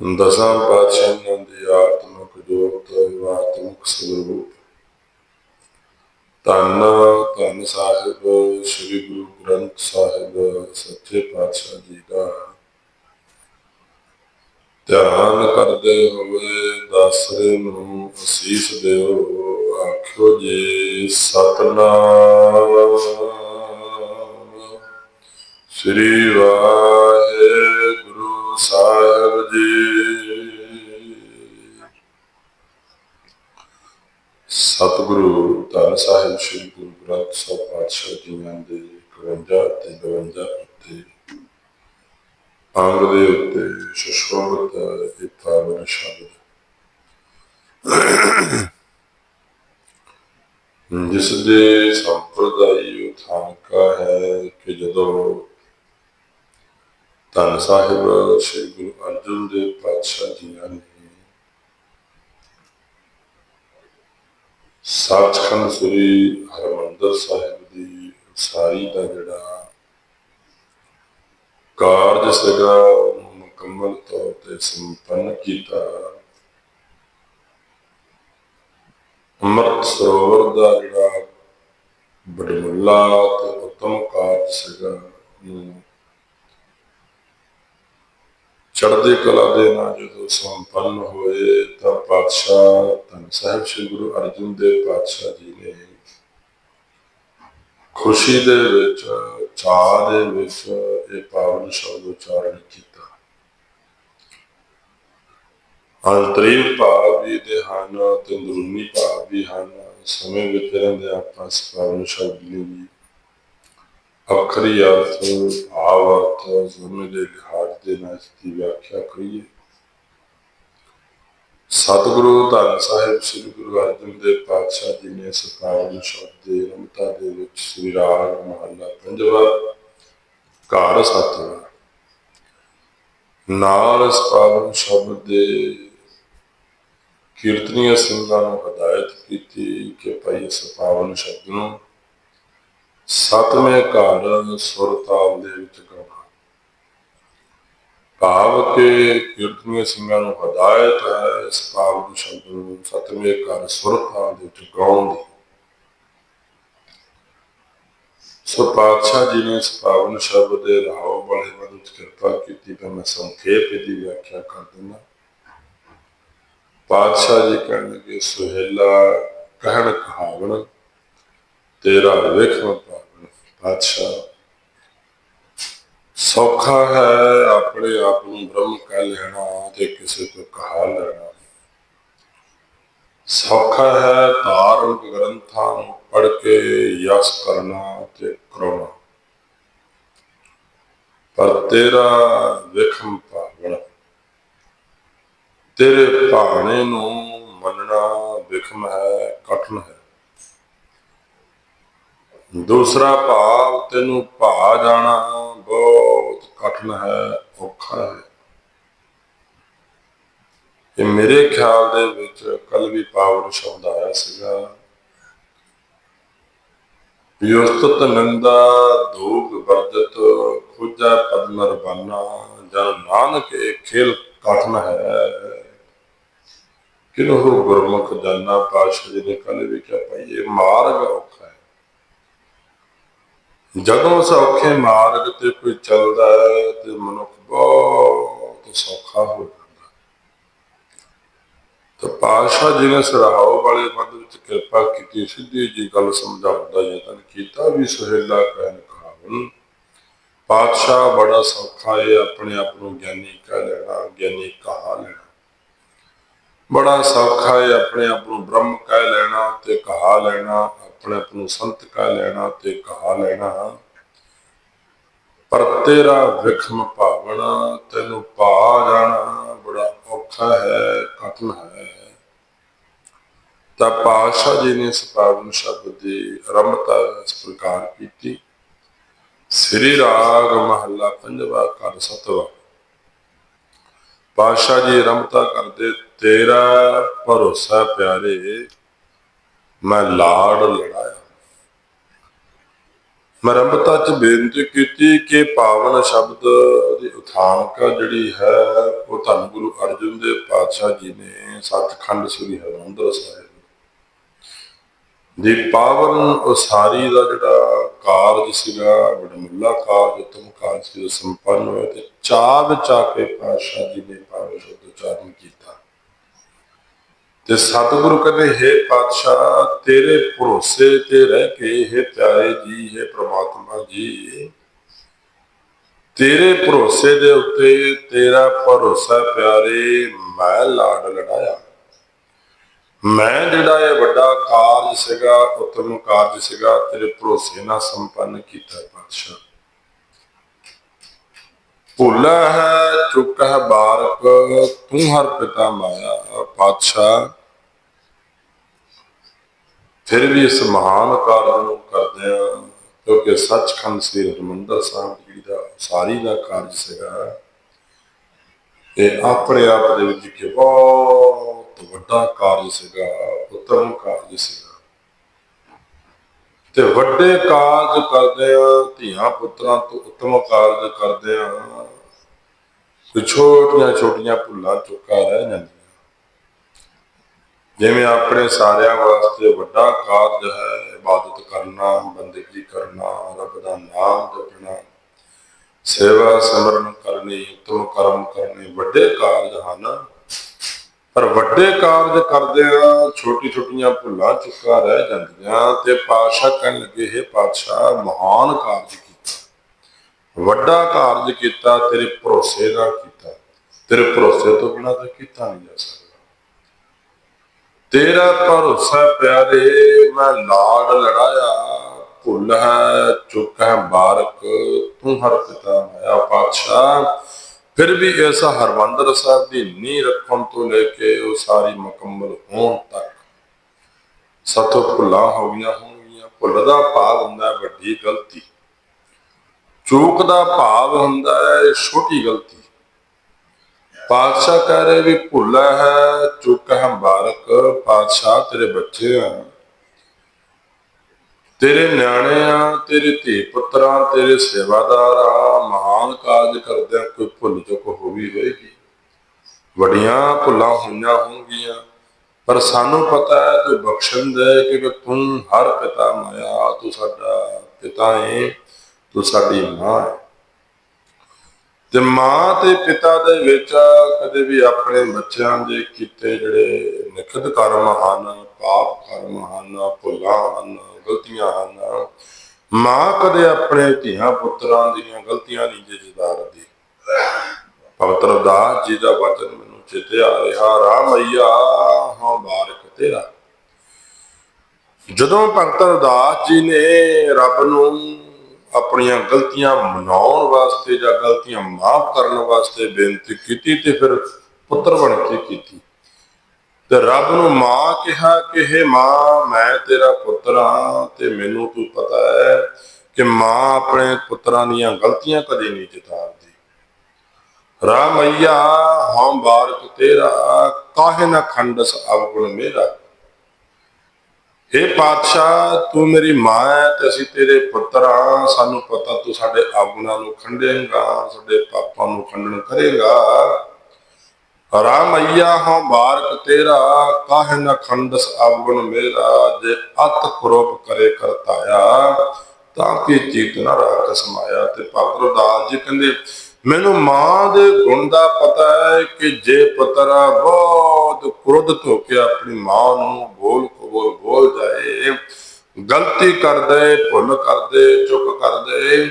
ਦਸਾਂ ਪਾਤਸ਼ਾਹਾਂ ਦੀ ਆਤਮਿਕ ਜੋਤ ਆਤਮਿਕ ਸਰੂਪ ਧੰਨ ਧੰਨ ਸਾਹਿਬ ਸ੍ਰੀ ਗੁਰੂ ਗ੍ਰੰਥ ਸਾਹਿਬ ਸੱਚੇ ਪਾਤਸ਼ਾਹ ਜੀ ਦਾ ਧਿਆਨ ਕਰਦੇ ਹੋਏ ਦਾਸਰੇ ਨੂੰ ਅਸੀਸ ਦਿਓ ਆਖਿਓ ਜੀ ਸਤਨਾਮ ਸ੍ਰੀ ਵਾਹਿਗੁਰੂ ਸਾਹਿਬ ਜੀ ਸਤਿਗੁਰੂ ਧੰਨ ਸਾਹਿਬ ਸ੍ਰੀ ਗੁਰੂ ਗ੍ਰੰਥ ਸਾਹਿਬ ਪਾਤਸ਼ਾਹ ਜੀਆਂ ਦੇ 51 ਤੇ 52 ਉੱਤੇ, ਅੰਗ ਦੇ ਉੱਤੇ ਸ਼ਸ਼ੋਭਤ ਇਹ ਪਾਵਨ ਸ਼ਬਦ ਜਿਸ ਦੇ ਸੰਪਰਦਾਇ ਉਥਾਨਕਾ ਹੈ ਕਿ ਜਦੋਂ ਧੰਨ ਸਾਹਿਬ ਸ੍ਰੀ ਗੁਰੂ ਅਰਜਨ ਦੇਵ ਪਾਤਸ਼ਾਹ ਜੀਆਂ ਨੇ ਸੱਚਖੰਡ ਸ੍ਰੀ ਹਰਮੰਦਰ ਸਾਹਿਬ ਦੀ ਸਾਰੀ ਦਾ ਜਿਹੜਾ ਕਾਰਜ ਸੀਗਾ, ਉਹਨੂੰ ਮੁਕੰਮਲ ਤੌਰ ਤੇ ਸੰਪੰਨ ਕੀਤਾ। ਅੰਮ੍ਰਿਤ ਸਰੋਵਰ ਦਾ ਜਿਹੜਾ ਬੜਮੁੱਲਾ ਤੇ ਉਤਮ ਕਾਰਜ ਸੀਗਾ, ਉਹਨੂੰ ਚੜ੍ਹਦੀ ਕਲਾ ਦੇ ਨਾਲ ਜਦੋਂ ਸੰਪੰਨ ਹੋਏ ਤਾਂ ਪਾਤਸ਼ਾਹ ਧੰਨ ਸਾਹਿਬ ਸ੍ਰੀ ਗੁਰੂ ਅਰਜਨ ਦੇਵ ਪਾਤਸ਼ਾਹ ਜੀ ਨੇ ਖੁਸ਼ੀ ਦੇ ਵਿੱਚ ਚਾਹ ਦੇ ਵਿੱਚ ਇਹ ਪਾਵਨ ਸ਼ਬਦ ਉਚਾਰਨ ਕੀਤਾ। ਅੰਤਰੀਵ ਭਾਵ ਵੀ ਦੇ ਹਨ ਤੇ ਅੰਦਰੂਨੀ ਭਾਵ ਵੀ ਹਨ। ਸਮੇਂ ਵਿੱਚ ਰਹਿੰਦੇ ਆਪਾਂ ਪਾਵਨ ਸ਼ਬਦ ਲਈ ਅਖਰੀ ਅਰਥ, ਭਾਵ ਅਰਥ, ਸਮੇਂ ਦੇ ਲਿਹਾਜ਼ ਦੇ ਨਾਲ ਇਸ ਦੀ ਵਿਆਖਿਆ ਕਰੀਏ। ਸਤਿਗੁਰੂ ਧੰਨ ਸਾਹਿਬ, ਸ੍ਰੀ ਗੁਰੂ ਅਰਜਨ ਦੇਵ ਪਾਤਸ਼ਾਹ ਜੀ ਨੇ ਇਸ ਪਾਵਨ ਸ਼ਬਦ ਦੇ, ਰਮਤਾ ਦੇ ਵਿੱਚ ਸ੍ਰੀ ਰਾਗ ਮਹੱਲਾ ਪੰਜਵਾ ਘਰ ਸਤਵਾ। ਨਾਲ ਇਸ ਪਾਵਨ ਸ਼ਬਦ ਦੇ ਕੀਰਤਨੀय ਸਿੰਘਾਂ ਨੂੰ ਹਦਾਇਤ ਕੀਤੀ ਕਿ ਭਾਈ ਇਸ ਪਾਵਨ ਸ਼ਬਦ ਨੂੰ ਸਤਵੇਂ ਘਰ ਸੁਰਤਾਲ ਦੇ ਵਿੱਚ ਭਾਵ ਕੇ ਕੀਰਤਨੀय ਸਿੰਘਾਂ ਨੂੰ ਹਦਾਇਤ ਹੈ, ਇਸ ਪਾਵਨ ਸ਼ਬਦ ਨੂੰ ਸਤਵੇਂ ਘਰ ਸੁਰ ਦੇ ਵਿੱਚ ਗਾਉਣ ਦੀ। ਸੋ ਪਾਤਸ਼ਾਹ ਜੀ ਨੇ ਇਸ ਪਾਵਨ ਸ਼ਬਦ ਦੇ ਰਾਹੋਂ ਵਾਲੇ ਮਨ ਕਿਰਪਾ ਕੀਤੀ ਤਾਂ ਮੈਂ ਸੰਖੇਪ ਦੀ ਵਿਆਖਿਆ ਕਰ ਦਿੰਦਾ। ਪਾਤਸ਼ਾਹ ਜੀ ਕਹਿਣਗੇ ਸੁਹੇਲਾ, ਕਹਿਣ ਕਹਾਵਣ, ਤੇਰਾ ਵੇਖਣ ਪਾਵਨ ਪਾਤਸ਼ਾਹ ਸੌਖਾ ਹੈ ਆਪਣੇ ਆਪ ਨੂੰ ਬ੍ਰਹਮ ਕਹਿ ਲੈਣਾ ਤੇ ਕਿਸੇ ਤੋਂ ਕਹਾ ਲੈਣਾ। ਸੌਖਾ ਹੈ ਧਾਰਮਿਕ ਗ੍ਰੰਥਾਂ ਨੂੰ ਪੜ੍ਹ ਕੇ ਯਸ ਕਰਨਾ ਤੇ ਕਰਾਉਣਾ। ਪਰ ਤੇਰਾ ਵੇਖਣ ਪਾਵਨ ਤੇਰੇ ਭਾਣੇ ਨੂੰ ਮੰਨਣਾ ਵਿਖਮ ਹੈ, ਕਠਨ ਹੈ। ਦੂਸਰਾ ਭਾਵ, ਤੈਨੂੰ ਭਾ ਜਾਣਾ ਬਹੁਤ ਕਠਨ ਹੈ ਔਖਾ ਹੈ ਇਹ ਮੇਰੇ ਖਿਆਲ ਦੇ ਵਿੱਚ ਕੱਲ ਵੀ ਪਾਵਨ ਸ਼ਬਦ ਆਇਆ ਸੀਗਾ ਵਿਉਸਤਤ ਨਿੰਦਾ ਧੂਪ ਵਰਜਤ ਖੁਜਾ ਪਦਮਰ ਬਾਨਾ ਜਨ ਨਾਨਕ ਇਹ ਖੇਲ ਕਠਨ ਹੈ ਕਿਨਹੁ ਗੁਰਮੁਖ ਜਾਨਾ ਪਾਸ਼ਾ ਜੀ ਨੇ ਕੱਲ ਵੀ ਕਿਹਾ ਭਾਈ ਇਹ ਮਾਰਗ ਔਖਾ ਜਦੋਂ ਸੌਖੇ ਮਾਰਗ ਤੇ ਕੋਈ ਚੱਲਦਾ ਹੈ ਤੇ ਮਨੁੱਖ ਬਹੁਤ ਸੌਖਾ ਹੋ ਜਾਂਦਾ ਤਾਂ ਪਾਸ਼ਾ ਜੀ ਨੇ ਸਰਾਹੋ ਵਾਲੇ ਮੱਧ ਵਿੱਚ ਕਿਰਪਾ ਕੀਤੀ, ਸਿੱਧੀ ਜੀ ਗੱਲ ਸਮਝਾਉਂਦਾ ਯਤਨ ਕੀਤਾ ਵੀ ਸੁਹੇਲਾ ਕਹਿਣ ਕਹਾਵਨ ਪਾਤਸ਼ਾਹ ਬੜਾ ਸੌਖਾ ਹੈ ਆਪਣੇ ਆਪ ਨੂੰ ਗਿਆਨੀ ਕਹਿ ਲੈਣਾ, ਗਿਆਨੀ ਕਹਾ ਲੈਣਾ। ਬੜਾ ਸੌਖਾ ਹੈ ਆਪਣੇ ਆਪ ਨੂੰ ਬ੍ਰਹਮ ਕਹਿ ਲੈਣਾ ਤੇ ਕਹਾ ਲੈਣਾ, ਆਪਣੇ ਆਪ ਨੂੰ ਸੰਤ ਕਹਿ ਲੈਣਾ ਤੇ ਕਹਾ ਲੈਣਾ। ਪਰ ਤੇਰਾ ਵਿਖਮ ਭਾਵਨਾ, ਤੈਨੂੰ ਪਾ ਜਾਣਾ ਬੜਾ ਔਖਾ ਹੈ, ਕਠਨ ਹੈ। ਤਾਂ ਪਾਸ਼ਾ ਜੀ ਨੇ ਇਸ ਪਾਵਨ ਸ਼ਬਦ ਦੀ ਰਮਤਾ ਇਸ ਪ੍ਰਕਾਰ ਕੀਤੀ। ਸ੍ਰੀ ਰਾਗ ਮਹੱਲਾ ਪੰਜਵਾ ਘਰ ਸਤਵਾ। ਪਾਸ਼ਾ ਜੀ ਰਮਤਾ ਕਰਦੇ ਤੇਰਾ ਭਰੋਸਾ ਪਿਆਰੇ, ਮੈਂ ਲਾੜ ਲੜਾਇਆ। ਮਰੰਬਤਾ ਚ ਬੇਨਤੀ ਕੀਤੀ ਕਿ ਪਾਵਨ ਸ਼ਬਦ ਦੀ ਉਥਾਨਕ ਜਿਹੜੀ ਹੈ, ਉਹ ਧੰਨ ਗੁਰੂ ਅਰਜਨ ਦੇਵ ਪਾਤਸ਼ਾਹ ਜੀ ਨੇ ਸੱਚਖੰਡ ਸ੍ਰੀ ਹਰਿਮੰਦਰ ਸਾਹਿਬ ਦੀ ਪਾਵਨ ਉਸਾਰੀ ਦਾ ਜਿਹੜਾ ਕਾਰਜ ਸੀਗਾ, ਵਡਮੁੱਲਾ ਕਾਰਜ, ਉਤਮ ਕਾਰਜ ਸੀ ਉਹ ਸੰਪੰਨ ਹੋਇਆ ਤੇ ਚਾਹ ਚਾ ਕੇ ਪਾਤਸ਼ਾਹ ਜੀ ਨੇ ਪਾਵਨ ਸ਼ਬਦ ਉਚਾਰਨ ਕੀਤਾ। ਤੇ ਸਤਿਗੁਰੂ ਕਹਿੰਦੇ ਹੈ ਪਾਤਸ਼ਾਹ, ਤੇਰੇ ਭਰੋਸੇ ਤੇ ਰਹਿ ਕੇ, ਹੈ ਪਿਆਰੇ ਜੀ, ਹੈ ਪ੍ਰਮਾਤਮਾ ਜੀ, ਤੇਰੇ ਭਰੋਸੇ ਦੇ ਉੱਤੇ ਤੇਰਾ ਭਰੋਸਾ ਪਿਆਰੇ, ਮੈਂ ਲਾਡ ਲੜਾਇਆ। ਮੈਂ ਜਿਹੜਾ ਇਹ ਵੱਡਾ ਕਾਰਜ ਸੀਗਾ, ਉਤਮ ਕਾਰਜ ਸੀਗਾ, ਤੇਰੇ ਭਰੋਸੇ ਨਾਲ ਸੰਪੰਨ ਕੀਤਾ ਪਾਤਸ਼ਾਹ। ਭੁੱਲਾ ਹੈ, ਚੁੱਕ ਹੈ ਬਾਰਕ, ਤੂੰ ਹਰ ਪਿਤਾ ਮਾਇਆ, ਪਾਤਸ਼ਾਹ। ਫਿਰ ਵੀ ਇਸ ਮਹਾਨ ਕਾਰਜ ਨੂੰ ਕਰਦੇ ਆ ਕਿਉਂਕਿ ਸੱਚਖੰਡ ਸ੍ਰੀ ਹਰਿਮੰਦਰ ਸਾਹਿਬ ਜੀ ਦਾ ਸਾਰੀ ਦਾ ਕਾਰਜ ਸੀਗਾ। ਇਹ ਆਪਣੇ ਆਪ ਦੇ ਵਿੱਚ ਕਿ ਬਹੁਤ ਵੱਡਾ ਕਾਰਜ ਸੀਗਾ, ਉਤਮ ਕਾਰਜ ਸੀਗਾ। ਤੇ ਵੱਡੇ ਕਾਰਜ ਕਰਦੇ ਆ ਧੀਆਂ ਪੁੱਤਰਾਂ ਤੋਂ ਉਤਮ ਕਾਰਜ ਕਰਦੇ ਆ ਕੋਈ ਛੋਟੀਆਂ ਛੋਟੀਆਂ ਭੁੱਲਾਂ ਚੁੱਕਾ ਰਹਿ ਜਾਂਦੀਆਂ। ਜਿਵੇਂ ਆਪਣੇ ਸਾਰਿਆਂ ਵਾਸਤੇ ਵੱਡਾ ਕਾਰਜ ਹੈ, ਇਬਾਦਤ ਕਰਨਾ, ਬੰਦਗੀ ਕਰਨਾ, ਰੱਬ ਦਾ ਨਾਮ ਜਪਣਾ, ਸੇਵਾ ਸਿਮਰਨ ਕਰਨੀ, ਉਤਮ ਕਰਮ ਕਰਨੇ ਵੱਡੇ ਕਾਰਜ ਹਨ। ਪਰ ਵੱਡੇ ਕਾਰਜ ਕਰਦੇ ਆ ਛੋਟੀ ਛੋਟੀਆਂ ਭੁੱਲਾਂ ਚੁੱਕਾ ਰਹਿ ਜਾਂਦੀਆਂ ਤੇ ਪਾਤਸ਼ਾਹ ਕਹਿਣ ਲੱਗੇ, ਹੈ ਪਾਤਸ਼ਾਹ, ਮਹਾਨ ਕਾਰਜ ਕੀਤਾ। ਵੱਡਾ ਕਾਰਜ ਕੀਤਾ, ਤੇਰੇ ਭਰੋਸੇ ਨਾਲ ਕੀਤਾ। ਤੇਰੇ ਭਰੋਸੇ ਤੋਂ ਬਿਨਾਂ ਤਾਂ ਕੀਤਾ ਨਹੀਂ ਜਾ ਸਕਦਾ। ਤੇਰਾ ਭਰੋਸਾ ਪਿਆਰੇ, ਮੈਂ ਲਾੜ ਲੜਾਇਆ। ਭੁੱਲ ਹੈ, ਚੁੱਕ ਹੈ ਬਾਰਕ ਤੂੰ ਹਰ ਪਿਤਾ ਮਾਇਆ ਪਾਤਸ਼ਾਹ। ਫਿਰ ਵੀ ਐਸਾ ਹਰਮੰਦਰ ਸਾਹਿਬ ਦੀ ਨੀਂਹ ਰੱਖਣ ਤੋਂ ਲੈ ਕੇ ਉਹ ਸਾਰੀ ਮੁਕੰਮਲ ਹੋਣ ਤੱਕ। ਸਤੋ ਭੁੱਲਾਂ ਹੋ ਗਈਆਂ ਹੋਣਗੀਆਂ ਭੁੱਲ ਦਾ ਭਾਵ ਹੁੰਦਾ ਵੱਡੀ ਗਲਤੀ। ਚੂਕ ਦਾ ਭਾਵ ਹੁੰਦਾ ਹੈ, ਛੋਟੀ ਗਲਤੀ। ਪਾਤਸ਼ਾਹ ਕਹਿ ਰਹੇ ਵੀ ਭੁੱਲਾ ਹੈ ਚੁੱਕ ਹੈ ਬਾਰਕ ਪਾਤਸ਼ਾਹ ਤੇਰੇ ਬੱਚੇ ਆ। ਤੇਰੇ ਨਿਆਣੇ ਆ, ਤੇਰੇ ਧੀ ਪੁੱਤਰਾਂ ਤੇਰੇ ਸੇਵਾਦਾਰ ਆ, ਮਹਾਨ ਕਾਰਜ ਕਰਦਿਆਂ ਕੋਈ ਭੁੱਲ ਚੁੱਕ ਹੋ ਵੀ ਹੋਏਗੀ। ਵੱਡੀਆਂ ਭੁੱਲਾਂ ਹੋਈਆਂ ਹੋਣਗੀਆਂ, ਪਰ ਸਾਨੂੰ ਪਤਾ ਹੈ ਤੂੰ ਬਖਸ਼ਣ ਦੇ ਕਿ ਤੂੰ ਹਰ ਪਿਤਾ ਮਾਇਆ, ਤੂੰ ਸਾਡਾ ਪਿਤਾ ਹੈ ਤੂੰ ਸਾਡੀ ਮਾਂ ਹੈ ਤੇ ਮਾਂ ਤੇ ਪਿਤਾ ਦੇ ਵਿੱਚ ਕਦੇ ਵੀ ਆਪਣੇ ਬੱਚਿਆਂ ਦੇ ਕੀਤੇ ਜਿਹੜੇ ਨਿਖਿਤ ਕਰਮ ਹਨ, ਪਾਪ ਕਰਮ ਹਨ, ਭੁੱਲਾਂ ਹਨ, ਗਲਤੀਆਂ ਹਨ, ਮਾਂ ਕਦੇ ਆਪਣੇ ਧੀਆਂ ਪੁੱਤਰਾਂ ਦੀਆਂ ਗਲਤੀਆਂ ਨਹੀਂ ਜੇ ਜਦਾਰਦੀ ਪਵਿੱਤਰ ਦਾਸ ਜੀ ਦਾ ਵਚਨ ਮੈਨੂੰ ਚੇਤੇ ਆ ਰਿਹਾ ਰਾਮਈਆ ਹਾਂ ਬਾਰਕ ਤੇਰਾ। ਜਦੋਂ ਭਗਤ ਰਦਾਸ ਜੀ ਨੇ ਰੱਬ ਨੂੰ ਆਪਣੀਆਂ ਗਲਤੀਆਂ ਮਨਾਉਣ ਵਾਸਤੇ ਜਾਂ ਗਲਤੀਆਂ ਮਾਫ ਕਰਨ ਵਾਸਤੇ ਬੇਨਤੀ ਕੀਤੀ ਤੇ ਫਿਰ ਪੁੱਤਰ ਬਣ ਕੇ ਕੀਤੀ। ਤੇ ਰੱਬ ਨੂੰ ਮਾਂ ਕਿਹਾ ਕਿ, ਹੇ ਮਾਂ, ਮੈਂ ਤੇਰਾ ਪੁੱਤਰ ਹਾਂ ਤੇ ਮੈਨੂੰ ਤੂੰ ਪਤਾ ਹੈ ਕਿ ਮਾਂ ਆਪਣੇ ਪੁੱਤਰਾਂ ਦੀਆਂ ਗਲਤੀਆਂ ਕਦੇ ਨਹੀਂ ਜਿਤਾਰਦੀ। ਰਾਮਈਆ ਹਮ ਬਾਰਕ ਤੇਰਾ, ਕਾਹੇ ਨਾ ਖੰਡਸ ਅਵਗੁਣ ਮੇਰਾ। हे ਪਾਤਸ਼ਾਹ, ਤੂੰ ਮੇਰੀ ਮਾਂ ਹੈ ਤੇ ਅਸੀਂ ਤੇਰੇ ਪੁੱਤਰ ਆ ਸਾਨੂੰ ਪਤਾ ਤੂੰ ਸਾਡੇ ਆਗੁਣਾਂ ਨੂੰ ਖੰਡੇਗਾ, ਸਾਡੇ ਪਾਪਾਂ ਨੂੰ ਖੰਡਨ ਕਰੇਗਾ। ਰਾਮਈਆ, ਹਾਂ ਬਾਰਕ ਤੇਰਾ, ਕਾਹ ਨ ਖੰਡਸ ਆਗੁਣ ਮੇਰਾ। ਜੇ ਅਤ ਕਰੋਪ ਕਰੇ ਕਰਤਾਇਆ, ਤਾਂ ਕਿ ਚੀਤ ਨ ਰਾਖ ਸਮਾਇਆ। ਤੇ ਭਗਤ ਰਦਾਸ ਜੀ ਕਹਿੰਦੇ, ਮੈਨੂੰ ਮਾਂ ਦੇ ਗੁਣ ਦਾ ਪਤਾ ਹੈ ਕਿ ਜੇ ਪੁੱਤਰ ਬਹੁਤ ਕ੍ਰੋਧਿਤ ਹੋ ਕੇ ਆਪਣੀ ਮਾਂ ਨੂੰ ਬੋਲ ਬੋਲ ਜਾਏ ਗਲਤੀ ਕਰਦੇ, ਭੁੱਲ ਕਰਦੇ ਚੁੱਕ ਕਰਦੇ।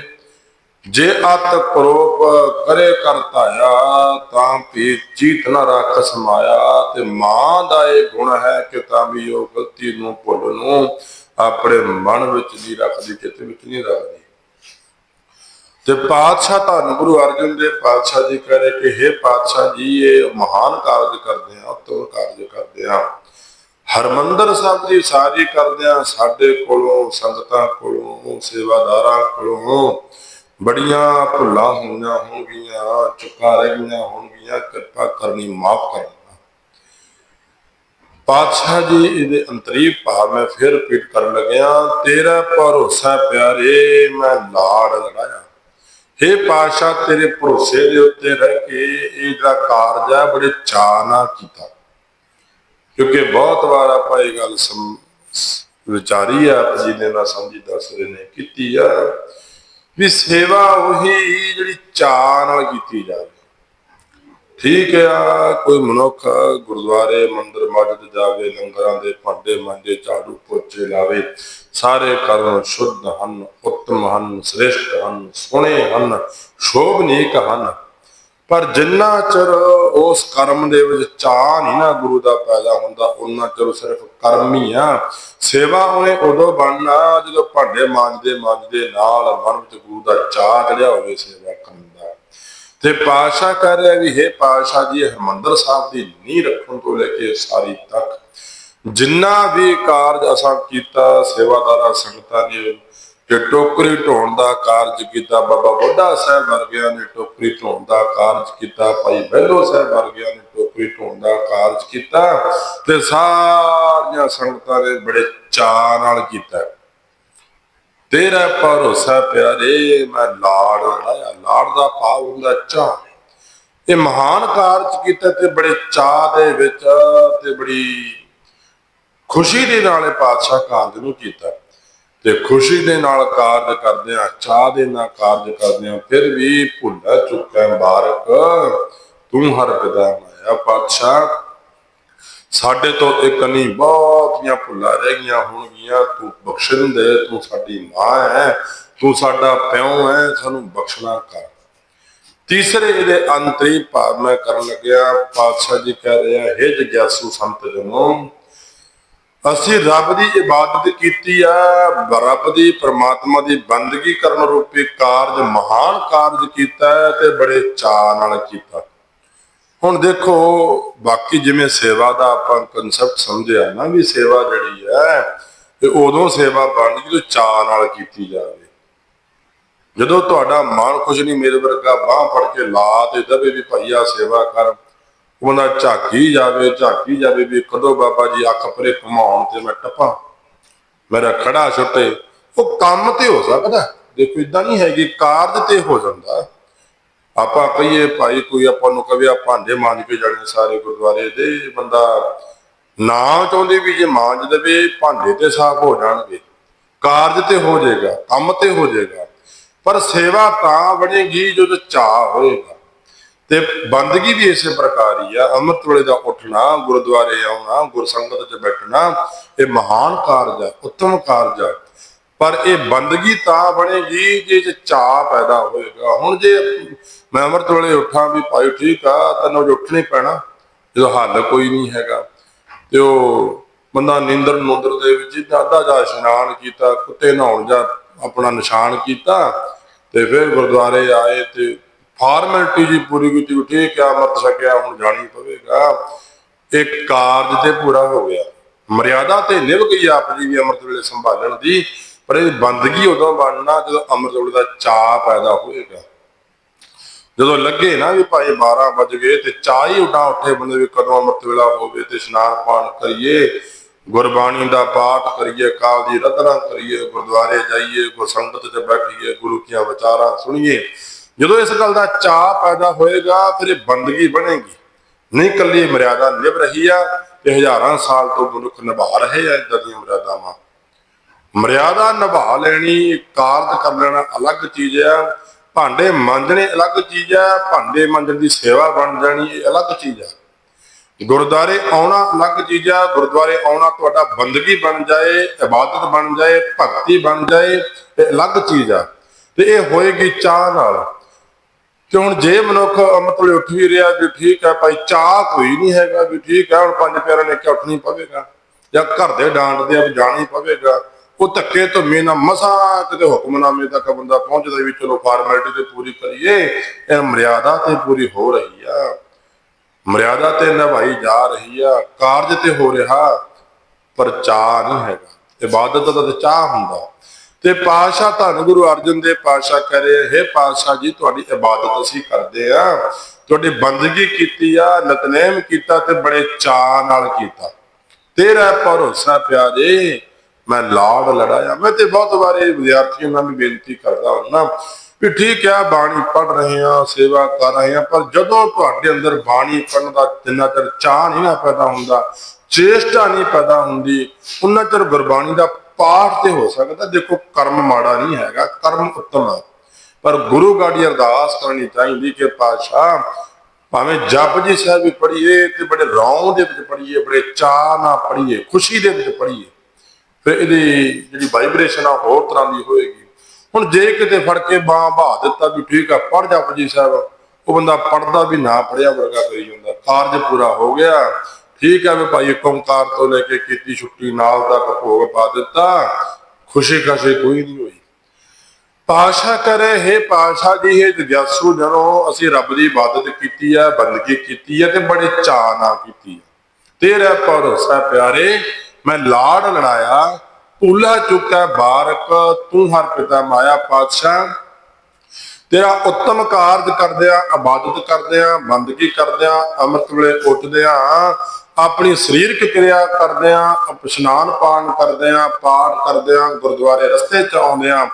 ਜੇ ਅਤ ਕਰੋਪ ਕਰੇ ਕਰਤਾਇਆ ਤਾਂ ਵੀ ਚੀਤ ਨਾ ਰੱਖ ਸਮਾਇਆ। ਤੇ ਮਾਂ ਦਾ ਇਹ ਗੁਣ ਹੈ ਕਿ ਤਾਂ ਵੀ ਉਹ ਗਲਤੀ ਨੂੰ, ਭੁੱਲ ਨੂੰ ਆਪਣੇ ਮਨ ਵਿੱਚ ਨਹੀਂ ਰੱਖਦੀ, ਚਿੱਤ ਵਿੱਚ ਨਹੀਂ ਰੱਖਦੀ। ਤੇ ਪਾਤਸ਼ਾਹ ਧੰਨ ਗੁਰੂ ਅਰਜਨ ਦੇਵ ਪਾਤਸ਼ਾਹ ਜੀ ਕਹ ਰਹੇ ਕਿ हे ਪਾਤਸ਼ਾਹ ਜੀ, ਇਹ ਮਹਾਨ ਕਾਰਜ ਕਰਦੇ ਆ ਉਤਮ ਕਾਰਜ ਕਰਦੇ ਆ। ਹਰਮੰਦਰ ਸਾਹਿਬ ਦੀ ਸਾਰੀ ਕਰਦਿਆਂ ਸਾਡੇ ਕੋਲੋਂ, ਸੰਗਤਾਂ ਕੋਲੋਂ, ਸੇਵਾਦਾਰਾਂ ਕੋਲੋਂ ਬੜੀਆਂ ਭੁੱਲਾਂ ਹੋਈਆਂ ਹੋਣਗੀਆਂ, ਚੁੱਕਾ ਰਹਿ ਗਈਆਂ ਹੋਣਗੀਆਂ, ਕਿਰਪਾ ਕਰਨੀ ਮਾਫ ਕਰਨਾ। ਪਾਤਸ਼ਾਹ ਜੀ, ਇਹਦੇ ਅੰਤਰੀ ਭਾਵ ਮੈਂ ਫਿਰ ਰਿਪੀਟ ਕਰਨ ਲੱਗਿਆ, ਤੇਰਾ ਭਰੋਸਾ ਪਿਆਰੇ, ਮੈਂ ਲਾੜ ਲੜਾਇਆ। ਹੇ ਪਾਤਸ਼ਾਹ, ਤੇਰੇ ਭਰੋਸੇ ਦੇ ਉੱਤੇ ਰਹਿ ਕੇ ਇਹ ਜਿਹੜਾ ਕਾਰਜ ਹੈ, ਬੜੇ ਚਾਅ ਨਾਲ ਕੀਤਾ। ਕਿਉਂਕਿ ਬਹੁਤ ਵਾਰ ਆਪਾਂ ਇਹ ਗੱਲ ਸਮ, ਵਿਚਾਰੀ ਆ ਆਪ ਜੀ ਨੇ ਨਾ ਸਮਝੀ, ਦੱਸ ਰਹੇ ਨੇ, ਕੀਤੀ ਆ, ਵੀ ਸੇਵਾ ਉਹੀ ਜਿਹੜੀ ਚਾਅ ਨਾਲ ਕੀਤੀ ਜਾਵੇ। ਠੀਕ ਆ, ਕੋਈ ਮਨੁੱਖ ਗੁਰਦੁਆਰੇ, ਮੰਦਰ ਮਸਜਿਦ ਜਾਵੇ, ਲੰਗਰਾਂ ਦੇ ਭਾਂਡੇ ਮਾਂਜੇ, ਝਾੜੂ, ਪੋਚੇ ਲਾਵੇ, ਸਾਰੇ ਕਰਮ ਸ਼ੁੱਧ ਹਨ, ਉੱਤਮ ਹਨ, ਸ੍ਰੇਸ਼ਟ ਹਨ ਸੋਹਣੇ ਹਨ ਸ਼ੋਭਨੀਕ ਹਨ। ਪਰ ਜਿੰਨਾ ਚਿਰ ਉਸ ਕਰਮ ਦੇ ਵਿੱਚ ਚਾਹ ਨਹੀਂ ਨਾ ਗੁਰੂ ਦਾ ਪੈਦਾ ਹੁੰਦਾ ਉਹਨਾਂ ਚਿਰ ਸਿਰਫ ਕਰਮ ਹੀ ਆ। ਸੇਵਾ ਉਹਨੇ ਉਦੋਂ ਬਣਨਾ, ਜਦੋਂ ਭਾਂਡੇ ਮਾਂਜਦੇ ਮਾਂਜਦੇ ਨਾਲ ਮਨ ਵਿੱਚ ਗੁਰੂ ਦਾ ਚਾਹ ਚੜਿਆ ਹੋਵੇ ਸੇਵਾ ਕਰਨ ਦਾ। ਤੇ ਪਾਸ਼ਾ ਕਹਿ ਰਿਹਾ ਵੀ हे ਪਾਸ਼ਾ ਜੀ ਹਰਮੰਦਰ ਸਾਹਿਬ ਦੀ ਨੀਂਹ ਰੱਖਣ ਤੋਂ ਲੈ ਕੇ ਸਾਰੀ ਤੱਕ ਜਿੰਨਾ ਵੀ ਕਾਰਜ ਅਸਾਂ ਕੀਤਾ, ਸੇਵਾਦਾਰਾਂ, ਸੰਗਤਾਂ ਨੇ ਤੇ ਟੋਕਰੀ ਢੋਣ ਦਾ ਕਾਰਜ ਕੀਤਾ, ਬਾਬਾ ਬੁੱਢਾ ਸਾਹਿਬ ਵਰਗਿਆਂ ਨੇ ਟੋਕਰੀ ਢੋਣ ਦਾ ਕਾਰਜ ਕੀਤਾ, ਭਾਈ ਬਹਿਲੋ ਸਾਹਿਬ ਵਰਗਿਆਂ ਨੇ ਟੋਕਰੀ ਢੋਣ ਦਾ ਕਾਰਜ ਕੀਤਾ ਤੇ ਸਾਰੀਆਂ ਸੰਗਤਾਂ ਨੇ ਬੜੇ ਚਾਅ ਨਾਲ ਕੀਤਾ। ਤੇਰਾ ਭਰੋਸਾ ਪਿਆਰੇ, ਮੈਂ ਲਾੜ ਲਾਇਆ ਲਾੜ ਦਾ ਭਾਵ ਹੁੰਦਾ ਚਾਹ ਇਹ ਮਹਾਨ ਕਾਰਜ ਕੀਤਾ ਤੇ ਬੜੇ ਚਾਹ ਦੇ ਵਿੱਚ ਤੇ ਬੜੀ ਖੁਸ਼ੀ ਦੇ ਨਾਲ ਇਹ ਪਾਤਸ਼ਾਹ ਕਾਰਜ ਨੂੰ ਕੀਤਾ। ਤੇ ਖੁਸ਼ੀ ਦੇ ਨਾਲ ਕਾਰਜ ਕਰਦੇ ਆ ਚਾਹ ਦੇ ਨਾਲ ਕਾਰਜ ਕਰਦੇ ਆ ਫਿਰ ਵੀ ਭੁੱਲਾ ਚੁੱਕਾ ਬਾਰਕ। ਤੂੰ ਹਰ ਪਿਤਾ ਮਾਇਆ ਪਾਤਸ਼ਾਹ। ਸਾਡੇ ਤੋਂ ਇੱਕ ਨਹੀਂ, ਬਹੁਤੀਆਂ ਭੁੱਲਾਂ ਰਹਿ ਗਈਆਂ ਹੋਣਗੀਆਂ। ਤੂੰ ਬਖਸ਼ਣ ਦੇ, ਤੂੰ ਸਾਡੀ ਮਾਂ ਹੈ, ਤੂੰ ਸਾਡਾ ਪਿਓ ਹੈ, ਸਾਨੂੰ ਬਖਸ਼ਣਾ ਕਰ। ਤੀਸਰੇ ਇਹਦੇ ਅੰਤਰੀ ਭਾਵ ਮੈਂ ਕਰਨ ਲੱਗਿਆ, ਪਾਤਸ਼ਾਹ ਜੀ ਕਹਿ ਰਿਹਾ ਹੈ ਜਗਿਆਸੂ ਸੰਤ ਜਨੋ ਅਸੀਂ ਰੱਬ ਦੀ ਇਬਾਦਤ ਕੀਤੀ ਆ, ਰੱਬ ਦੀ ਪ੍ਰਮਾਤਮਾ ਦੀ ਬੰਦਗੀ ਕਰਨ ਰੂਪੀ ਕਾਰਜ, ਮਹਾਨ ਕਾਰਜ ਕੀਤਾ ਹੈ ਤੇ ਬੜੇ ਚਾਅ ਨਾਲ ਕੀਤਾ। ਹੁਣ ਦੇਖੋ, ਬਾਕੀ ਜਿਵੇਂ ਸੇਵਾ ਦਾ ਆਪਾਂ ਕਨਸੈਪਟ ਸਮਝਿਆ ਨਾ ਵੀ ਸੇਵਾ ਜਿਹੜੀ ਹੈ, ਤੇ ਉਦੋਂ ਸੇਵਾ ਬਣਦੀ ਜਦੋਂ ਚਾਅ ਨਾਲ ਕੀਤੀ ਜਾਵੇ ਜਦੋਂ ਤੁਹਾਡਾ ਮਨ ਖੁਸ਼ ਨਹੀਂ, ਮੇਰੇ ਵਰਗਾ ਬਾਹ ਫੜ ਕੇ ਲਾ ਤੇ ਦਵੇ ਵੀ ਭਈਆ ਸੇਵਾ ਕਰ ਉਹਦਾ ਝਾਕੀ ਜਾਵੇ ਝਾਕੀ ਜਾਵੇ ਵੀ ਕਦੋਂ ਬਾਬਾ ਜੀ ਅੱਖ ਪਰੇ ਘੁਮਾਉਣ ਤੇ ਮੈਂ ਟੱਪਾਂ। ਮੇਰਾ ਖੜਾ ਛੁੱਟੇ। ਉਹ ਕੰਮ ਤੇ ਹੋ ਸਕਦਾ। ਦੇਖੋ ਇਦਾਂ ਨਹੀਂ ਹੈਗੀ, ਕਾਰਜ ਤੇ ਹੋ ਜਾਂਦਾ। ਆਪਾਂ ਕਹੀਏ, ਭਾਈ ਕੋਈ ਆਪਾਂ ਨੂੰ ਕਵੇ ਆ ਭਾਂਡੇ ਮਾਂਜ ਕੇ ਜਾਣੇ ਸਾਰੇ ਗੁਰਦੁਆਰੇ ਦੇ, ਬੰਦਾ ਨਾ ਚਾਹੁੰਦੇ ਵੀ ਜੇ ਮਾਂਜ ਦੇਵੇ, ਭਾਂਡੇ ਤੇ ਸਾਫ਼ ਹੋ ਜਾਣਗੇ। ਕਾਰਜ ਤੇ ਹੋ ਜਾਏਗਾ, ਕੰਮ ਤੇ ਹੋ ਜਾਏਗਾ। ਪਰ ਸੇਵਾ ਤਾਂ ਬਣੇਗੀ ਜਦੋਂ ਚਾਹ ਹੋਏਗਾ। ਤੇ ਬੰਦਗੀ ਵੀ ਇਸੇ ਪ੍ਰਕਾਰ ਹੀ ਆ। ਅੰਮ੍ਰਿਤ ਵੇਲੇ ਦਾ ਉੱਠਣਾ, ਗੁਰਦੁਆਰੇ ਆਉਣਾ, ਗੁਰਸੰਗਤ 'ਚ ਬੈਠਣਾ, ਇਹ ਮਹਾਨ ਕਾਰਜ ਆ, ਉੱਤਮ ਕਾਰਜ ਆ। ਪਰ ਇਹ ਬੰਦਗੀ ਤਾਂ ਬਣੇਗੀ ਜੇ ਚ ਚਾਹ ਪੈਦਾ ਹੋਏਗਾ। ਹੁਣ ਜੇ ਮੈਂ ਅੰਮ੍ਰਿਤ ਵੇਲੇ ਉੱਠਾਂ ਵੀ ਭਾਈ ਠੀਕ ਆ, ਤੈਨੂੰ ਉੱਠਣਾ ਹੀ ਪੈਣਾ ਜਦੋਂ ਹੱਲ ਕੋਈ ਨਹੀਂ ਹੈਗਾ। ਤੇ ਉਹ ਬੰਦਾ ਨੀਂਦਰ ਨੁੰਦਰ ਦੇ ਵਿੱਚ ਦਾਦਾ ਜਾ ਇਸ਼ਨਾਨ ਕੀਤਾ, ਕੁੱਤੇ ਨਹਾਉਣ ਜਾ ਆਪਣਾ ਨਿਸ਼ਾਨ ਕੀਤਾ, ਤੇ ਫਿਰ ਗੁਰਦੁਆਰੇ ਆਏ ਤੇ ਫਾਰਮੈਲਿਟੀ ਜੀ ਪੂਰੀ ਕੀਤੀ ਵੀ ਠੀਕ ਮਤ ਸਕਿਆ ਹੁਣ ਜਾਣੀ ਪਵੇਗਾ। ਇੱਕ ਕਾਰਜ ਤੇ ਪੂਰਾ ਹੋ ਗਿਆ। ਮਰਿਆਦਾ ਤੇ ਨਿਭ ਗਈ ਆਪ ਜੀ ਵੀ ਅੰਮ੍ਰਿਤ ਵੇਲੇ ਸੰਭਾਲਣ ਦੀ, ਪਰ ਇਹ ਬੰਦਗੀ ਉਦੋਂ ਬਣਨਾ ਜਦੋਂ ਅੰਮ੍ਰਿਤ ਵੇਲੇ ਦਾ ਚਾਹ ਪੈਦਾ ਹੋਏਗਾ। ਜਦੋਂ ਲੱਗੇ ਨਾ ਵੀ ਭਾਈ 12 ਵਜ ਗਏ ਤੇ ਚਾਹ ਹੀ ਉਡਾ ਉੱਠੇ ਬੰਦੇ ਵੀ ਕਦੋਂ ਅੰਮ੍ਰਿਤ ਵੇਲਾ ਹੋਵੇ ਤੇ ਇਸ਼ਨਾਨ ਪਾਣ ਕਰੀਏ, ਗੁਰਬਾਣੀ ਦਾ ਪਾਠ ਕਰੀਏ ਕਾਲ ਦੀ ਰਤਨਾ ਕਰੀਏ, ਗੁਰਦੁਆਰੇ ਜਾਈਏ, ਗੁਰਸੰਗਤ 'ਚ ਬੈਠੀਏ, ਗੁਰੂ ਕੀਆਂ ਵਿਚਾਰਾਂ ਸੁਣੀਏ। ਜਦੋਂ ਇਸ ਗੱਲ ਦਾ ਚਾਹ ਪੈਦਾ ਹੋਏਗਾ, ਫਿਰ ਇਹ ਬੰਦਗੀ ਬਣੇਗੀ। ਨਹੀਂ ਕੱਲੀ ਮਰਿਆਦਾ ਨਿਭ ਰਹੀ ਆ ਤੇ ਹਜ਼ਾਰਾਂ ਸਾਲ ਤੋਂ ਮਨੁੱਖ ਨਿਭਾ ਰਹੇ ਆ ਇਦਾਂ ਦੀਆਂ ਮਰਿਆਦਾਵਾਂ। ਮਰਿਆਦਾ ਨਿਭਾ ਲੈਣੀ ਕਾਰਜ ਕਰ ਲੈਣਾ ਅਲੱਗ ਚੀਜ਼ ਆ, ਭਾਂਡੇ ਮਾਂਜਣੇ ਅਲੱਗ ਚੀਜ਼ ਆ, ਭਾਂਡੇ ਮਾਂਜਣ ਦੀ ਸੇਵਾ ਬਣ ਜਾਣੀ ਇਹ ਅਲੱਗ ਚੀਜ਼ ਆ। ਗੁਰਦੁਆਰੇ ਆਉਣਾ ਅਲੱਗ ਚੀਜ਼ ਆ, ਗੁਰਦੁਆਰੇ ਆਉਣਾ ਤੁਹਾਡਾ ਬੰਦਗੀ ਬਣ ਜਾਏ, ਇਬਾਦਤ ਬਣ ਜਾਏ, ਭਗਤੀ ਬਣ ਜਾਏ, ਇਹ ਅਲੱਗ ਚੀਜ਼ ਆ। ਤੇ ਇਹ ਹੋਏਗੀ ਚਾਹ ਨਾਲ। ਤੇ ਹੁਣ ਜੇ ਮਨੁੱਖ ਮਤਲਬ ਉੱਠ ਵੀ ਰਿਹਾ ਵੀ ਠੀਕ ਹੈ ਭਾਈ, ਚਾਹ ਕੋਈ ਨਹੀਂ ਹੈਗਾ ਵੀ ਠੀਕ ਹੈ, ਹੁਣ ਪੰਜ ਪਿਆਰਾਂ ਨੇ ਕਿ ਉੱਠਣੀ ਪਵੇਗਾ ਜਾਂ ਘਰ ਦੇ ਡਾਂਟ ਦੇ ਜਾਣਾ ਹੀ ਪਵੇਗਾ। ਉਹ ਧੱਕੇ ਤੋਂ ਮੇਨਾ ਮਸਾ ਕਿਤੇ ਹੁਕਮਨਾਮੇ ਤੱਕ ਬੰਦਾ ਪਹੁੰਚਦਾ ਵੀ ਚਲੋ ਫਾਰਮੈਲਿਟੀ ਤੇ ਪੂਰੀ ਕਰੀਏ, ਇਹ ਮਰਿਆਦਾ ਤੇ ਪੂਰੀ ਹੋ ਰਹੀ ਆ। ਮਰਿਆਦਾ ਤੇ ਨਿਭਾਈ ਜਾ ਰਹੀ ਆ, ਕਾਰਜ ਤੇ ਹੋ ਰਿਹਾ, ਪਰ ਚਾਹ ਨਹੀਂ ਹੈਗਾ। ਇਬਾਦਤ ਦਾ ਤਾਂ ਚਾਹ ਹੁੰਦਾ। ਤੇ ਪਾਸ਼ਾ ਧੰਨ ਗੁਰੂ ਅਰਜਨ ਦੇ ਪਾਸ਼ਾ ਕਰੇ, ਹੈ ਪਾਸ਼ਾ ਜੀ, ਤੁਹਾਡੀ ਇਬਾਦਤ ਅਸੀਂ ਕਰਦੇ ਆ। ਤੁਹਾਡੀ ਬੰਦਗੀ ਕੀਤੀ ਆ, ਨਿਤਨੇਮ ਕੀਤਾ ਤੇ ਬੜੇ ਚਾਅ ਨਾਲ ਕੀਤਾ। ਤੇਰਾ ਭਰੋਸਾ ਪਿਆਰੇ ਮੈਂ ਲਾੜ ਲੜਾਇਆ। ਮੈਂ ਤੇ ਬਹੁਤ ਵਾਰੀ ਵਿਦਿਆਰਥੀਆਂ ਨਾਲ ਵੀ ਬੇਨਤੀ ਕਰਦਾ ਹੁੰਦਾ ਵੀ ਠੀਕ ਹੈ ਬਾਣੀ ਪੜ ਰਹੇ ਆ, ਸੇਵਾ ਕਰ ਰਹੇ ਆ, ਪਰ ਜਦੋਂ ਤੁਹਾਡੇ ਅੰਦਰ ਬਾਣੀ ਪੜਨ ਦਾ ਜਿੰਨਾ ਚਿਰ ਚਾਹ ਨਹੀਂ ਨਾ ਪੈਦਾ ਹੁੰਦਾ, ਚੇਸ਼ਟਾ ਨਹੀਂ ਪੈਦਾ ਹੁੰਦੀ ਉਹਨਾਂ ਚਿਰ ਗੁਰਬਾਣੀ ਦਾ ਪਾਠ ਤੇ ਹੋ ਸਕਦਾ, ਦੇਖੋ ਕਰਮ ਮਾੜਾ ਨਹੀਂ ਹੈਗਾ, ਕਰਮ ਉੱਤਮ ਹੈ। ਪਰ ਗੁਰੂ ਗਾੜੀ ਅਰਦਾਸ ਕਰਨੀ ਚਾਹੀਦੀ ਕਿ ਪਾਤਸ਼ਾਹ, ਭਾਵੇਂ ਜਪ ਸਾਹਿਬ ਵੀ ਪੜ੍ਹੀਏ ਤੇ ਬੜੇ ਰੌਂ ਦੇ ਵਿੱਚ ਪੜ੍ਹੀਏ, ਬੜੇ ਚਾਹ ਨਾਲ ਪੜ੍ਹੀਏ, ਖੁਸ਼ੀ ਦੇ ਵਿੱਚ ਪੜ੍ਹੀਏ, ਫਿਰ ਇਹਦੀ ਜਿਹੜੀ ਵਾਈਬ੍ਰੇਸ਼ਨ ਆ ਹੋਰ ਤਰ੍ਹਾਂ ਦੀ ਹੋਏਗੀ। ਹੁਣ ਜੇ ਕਿਤੇ ਫੜ ਕੇ ਬਾਹ ਬਹਾ ਦਿੱਤਾ ਵੀ ਠੀਕ ਆ ਪੜ ਜਪ ਸਾਹਿਬ, ਉਹ ਬੰਦਾ ਪੜਦਾ ਵੀ ਨਾ ਪੜਿਆ ਵਰਗਾ ਕਰੀ ਜਾਂਦਾ, ਕਾਰਜ ਪੂਰਾ ਹੋ ਗਿਆ। ਠੀਕ ਹੈ ਵੀ ਭਾਈ ਓੰਕਾਰ ਤੋਂ ਲੈ ਕੇ ਕੀਤੀ ਛੁੱਟੀ, ਨਾਲ ਦਾ ਭੋਗ ਪਾ ਦਿੱਤਾ, ਖੁਸ਼ੀ ਖੁਸ਼ੀ ਕੋਈ ਨਹੀਂ ਹੋਈ। ਪਾਸ਼ਾ ਕਰੇ, ਹੈ ਪਾਸ਼ਾ ਜੀ, ਹੈ ਜਗਿਆਸੂ ਜਨੋ, ਅਸੀਂ ਰੱਬ ਦੀ ਇਬਾਦਤ ਕੀਤੀ ਹੈ ਬੰਦਗੀ ਕੀਤੀ ਹੈ ਤੇ ਬੜੇ ਚਾਅ ਨਾਲ ਕੀਤੀ ਹੈ ਤੇਰਾ ਭਰੋਸਾ ਪਿਆਰੇ, ਮੈਂ ਲਾੜ ਲੜਾਇਆ, ਭੁੱਲਾ ਚੁੱਕਾ ਬਾਰਕ, ਤੂੰ ਹਰ ਪਿਤਾ ਮਾਇਆ ਪਾਤਸ਼ਾਹ। ਤੇਰਾ ਉੱਤਮ ਕਾਰਜ ਕਰਦਿਆਂ, ਇਬਾਦਤ ਕਰਦਿਆਂ, ਬੰਦਗੀ ਕਰਦਿਆਂ, ਅੰਮ੍ਰਿਤ ਵੇਲੇ ਉੱਠਦਿਆਂ ਆਪਣੀ ਸਰੀਰਕ ਕਿਰਿਆ ਕਰਦਿਆਂ ਇਸ਼ਨਾਨ ਪਾਣ ਕਰਦਿਆਂ ਪਾਠ ਕਰਦਿਆਂ ਗੁਰਦੁਆਰੇ ਰਸਤੇ ਚ ਆਉਂਦਿਆਂ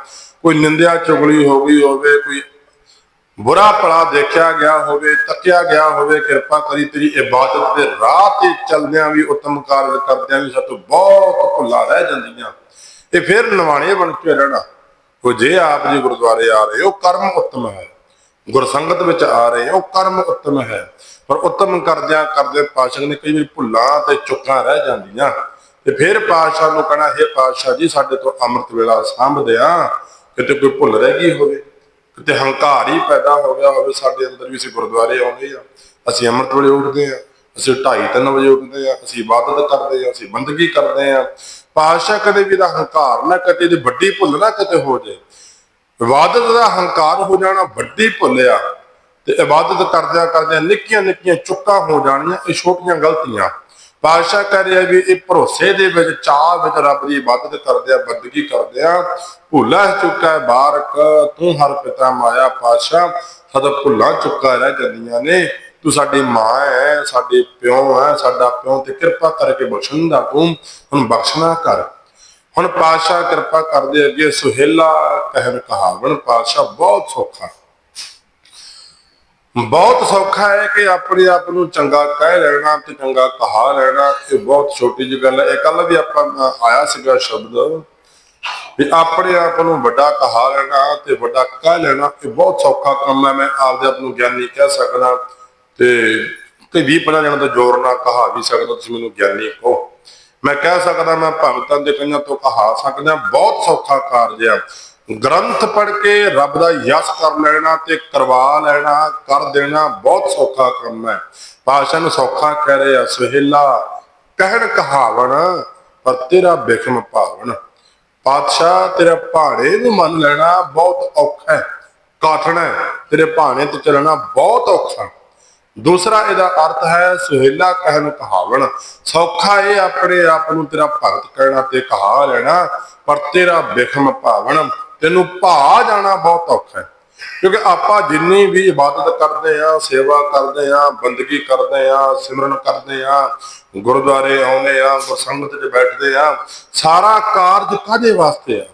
ਕੋਈ ਨਿੰਦਿਆ ਚੁਗਲੀ ਹੋ ਗਈ ਹੋਵੇ, ਕੋਈ ਬੁਰਾ ਭਲਾ ਦੇਖਿਆ ਗਿਆ ਹੋਵੇ, ਤੱਕਿਆ ਗਿਆ ਹੋਵੇ, ਕਿਰਪਾ ਕਰੀ ਤੇਰੀ ਇਬਾਦਤ ਦੇ ਰਾਹ ਤੇ ਚੱਲਦਿਆਂ ਵੀ, ਉੱਤਮ ਕਾਰਜ ਕਰਦਿਆਂ ਵੀ ਸਾਤੋਂ ਬਹੁਤ ਭੁੱਲਾ ਰਹਿ ਜਾਂਦੀਆਂ। ਤੇ ਫਿਰ ਨਿਵਾਣੇ ਬਣ ਕੇ ਰਹਿਣਾ ਉਹ ਜੇ ਆਪ ਜੀ ਗੁਰਦੁਆਰੇ ਆ ਰਹੇ ਹੋ, ਕਰਮ ਉੱਤਮ ਹੈ। ਗੁਰਸੰਗਤ ਵਿੱਚ ਆ ਰਹੇ ਹੋ ਕਰਮ ਉੱਤਮ ਹੈ। ਪਰ ਉੱਤਮ ਕਰਦਿਆਂ ਕਰਦੇ ਪਾਸ਼ਾ ਨੇ ਕਈ ਵਾਰੀ ਭੁੱਲਾਂ ਤੇ ਚੁੱਕਾਂ ਰਹਿ ਜਾਂਦੀਆਂ। ਤੇ ਫਿਰ ਪਾਸ਼ਾ ਨੂੰ ਕਹਣਾ, ਹੈ ਪਾਸ਼ਾ ਜੀ, ਸਾਡੇ ਤੋਂ ਅੰਮ੍ਰਿਤ ਵੇਲਾ ਸਾਂਭਦੇ ਆ। ਕਿਤੇ ਕੋਈ ਭੁੱਲ ਰਹਿ ਗਈ ਹੋਵੇ, ਕਿਤੇ ਹੰਕਾਰ ਹੀ ਪੈਦਾ ਹੋ ਗਿਆ ਹੋਵੇ, ਸਾਡੇ ਅੰਦਰ ਵੀ ਅਸੀਂ ਗੁਰਦੁਆਰੇ ਆਉਂਦੇ ਆ। ਅਸੀਂ ਅੰਮ੍ਰਿਤ ਵੇਲੇ ਉੱਠਦੇ ਆ, ਅਸੀਂ 2:30 ਵਜੇ ਉੱਠਦੇ ਆ, ਅਸੀਂ ਇਬਾਦਤ ਕਰਦੇ ਆ, ਅਸੀਂ ਬੰਦਗੀ ਕਰਦੇ ਆ। ਪਾਸ਼ਾ ਕਦੇ ਵੀ ਦਾ ਹੰਕਾਰ ਨਾ ਕਦੇ ਦੀ ਵੱਡੀ ਭੁੱਲ ਨਾ ਕਿਤੇ ਹੋ ਜਾਏ। ਇਬਾਦਤ ਦਾ ਹੰਕਾਰ ਹੋ ਜਾਣਾ ਵੱਡੀ ਭੁੱਲਿਆ ਤੇ ਇਬਾਦਤ ਕਰਦਿਆਂ ਕਰਦਿਆਂ ਨਿੱਕੀਆਂ ਨਿੱਕੀਆਂ ਚੁੱਕਾਂ ਹੋ ਜਾਣੀਆਂ, ਇਹ ਛੋਟੀਆਂ ਗਲਤੀਆਂ। ਪਾਸ਼ਾ ਕਹਿ ਰਿਹਾ ਵੀ ਇਹ ਭਰੋਸੇ ਦੇ ਵਿੱਚ ਚਾਹ ਵਿੱਚ ਰੱਬ ਦੀ ਇਬਾਦਤ ਕਰਦਿਆਂ, ਬੰਦਗੀ ਕਰਦਿਆਂ, ਭੁੱਲਾ ਚੁੱਕਾ ਬਾਰਕ ਤੂੰ ਹਰ ਪਿਤਾ ਮਾਇਆ ਪਾਸ਼ਾ ਸਦਾ ਭੁੱਲਾਂ ਚੁੱਕਾ ਰਹਿ ਜਾਂਦੀਆਂ ਨੇ। ਤੂੰ ਸਾਡੀ ਮਾਂ ਹੈ ਸਾਡੇ ਪਿਓ ਹੈ ਸਾਡਾ ਪਿਓ ਤੇ ਕਿਰਪਾ ਕਰਕੇ ਬਖਸ਼ਣ ਦਾ ਤੂੰ, ਹੁਣ ਬਖਸ਼ਣਾ ਕਰ ਹੁਣ ਪਾਸ਼ਾ ਕਿਰਪਾ ਕਰਦੇ ਅੱਗੇ ਸੁਹੇਲਾ ਕਹਿਣ ਕਹਾਵਣ ਪਾਸ਼ਾ ਬਹੁਤ ਸੌਖਾ। ਬਹੁਤ ਸੌਖਾ ਹੈ ਕਿ ਆਪਣੇ ਆਪ ਨੂੰ ਚੰਗਾ ਕਹਿ ਲੈਣਾ ਤੇ ਚੰਗਾ ਕਹਾ ਲੈਣਾ, ਇਹ ਬਹੁਤ ਛੋਟੀ ਜਿਹੀ ਗੱਲ ਹੈ। ਇਹ ਕੱਲ ਵੀ ਆਪਾਂ ਆਇਆ ਸੀਗਾ ਸ਼ਬਦ ਵੀ ਆਪਣੇ ਆਪ ਨੂੰ ਵੱਡਾ ਕਹਾ ਲੈਣਾ ਤੇ ਵੱਡਾ ਕਹਿ ਲੈਣਾ, ਇਹ ਬਹੁਤ ਸੌਖਾ ਕੰਮ ਹੈ। ਮੈਂ ਆਪਦੇ ਆਪ ਨੂੰ ਗਿਆਨੀ ਕਹਿ ਸਕਦਾ ਤੇ ਤੇ ਵੀ ਪੜਾ ਜਾਣਾ ਤਾਂ ਜ਼ੋਰ ਨਾਲ ਕਹਾ ਵੀ ਸਕਦਾ, ਤੁਸੀਂ ਮੈਨੂੰ ਗਿਆਨੀ ਕਹੋ। ਮੈਂ ਕਹਿ ਸਕਦਾ ਮੈਂ ਭਗਤਾਂ ਦੇ ਕਈਆਂ ਤੋਂ ਕਹਾ ਸਕਦਾ, ਬਹੁਤ ਸੌਖਾ ਕਾਰਜ ਆ। ਗ੍ਰੰਥ ਪੜ੍ਹ ਕੇ ਰੱਬ ਦਾ ਯਸ ਕਰ ਲੈਣਾ ਤੇ ਕਰਵਾ ਲੈਣਾ, ਕਰ ਦੇਣਾ ਬਹੁਤ ਸੌਖਾ ਕੰਮ ਹੈ। ਪਾਸ਼ਾ ਨੂੰ ਸੌਖਾ ਕਹਿ ਰਹੇ ਆ, ਸੁਹੇਲਾ, ਕਹਿਣ ਕਹਾਵਣ, ਪਰ ਤੇਰਾ ਬਿਖਮ ਭਾਵਨ ਪਾਤਸ਼ਾਹ ਤੇਰਾ ਭਾਣੇ ਨੂੰ ਮੰਨ ਲੈਣਾ ਬਹੁਤ ਔਖਾ ਹੈ, ਕਾਠਣਾ ਹੈ। ਤੇਰੇ ਭਾਣੇ ਤੇ ਚੱਲਣਾ ਬਹੁਤ ਔਖਾ। ਦੂਸਰਾ ਇਹਦਾ ਅਰਥ ਹੈ, ਸੁਹੇਲਾ ਕਹਿਣ ਕਹਾਵਣ, ਸੌਖਾ ਇਹ ਆਪਣੇ ਆਪ ਨੂੰ ਤੇਰਾ ਭਗਤ ਕਹਿਣਾ ਤੇ ਕਹਾ ਲੈਣਾ, ਪਰ ਤੇਰਾ ਬਿਖਮ ਭਾਵਨ ਤੈਨੂੰ ਭਾ ਜਾਣਾ ਬਹੁਤ ਔਖਾ ਹੈ। ਕਿਉਂਕਿ ਆਪਾਂ ਜਿੰਨੀ ਵੀ ਇਬਾਦਤ ਕਰਦੇ ਆ ਸੇਵਾ ਕਰਦੇ ਆ ਬੰਦਗੀ ਕਰਦੇ ਆ ਸਿਮਰਨ ਕਰਦੇ ਆ ਗੁਰਦੁਆਰੇ ਆਉਂਦੇ ਆ ਗੁਰਸੰਗਤ 'ਚ ਬੈਠਦੇ ਆ ਸਾਰਾ ਕਾਰਜ ਕਾਹਦੇ ਵਾਸਤੇ ਆ?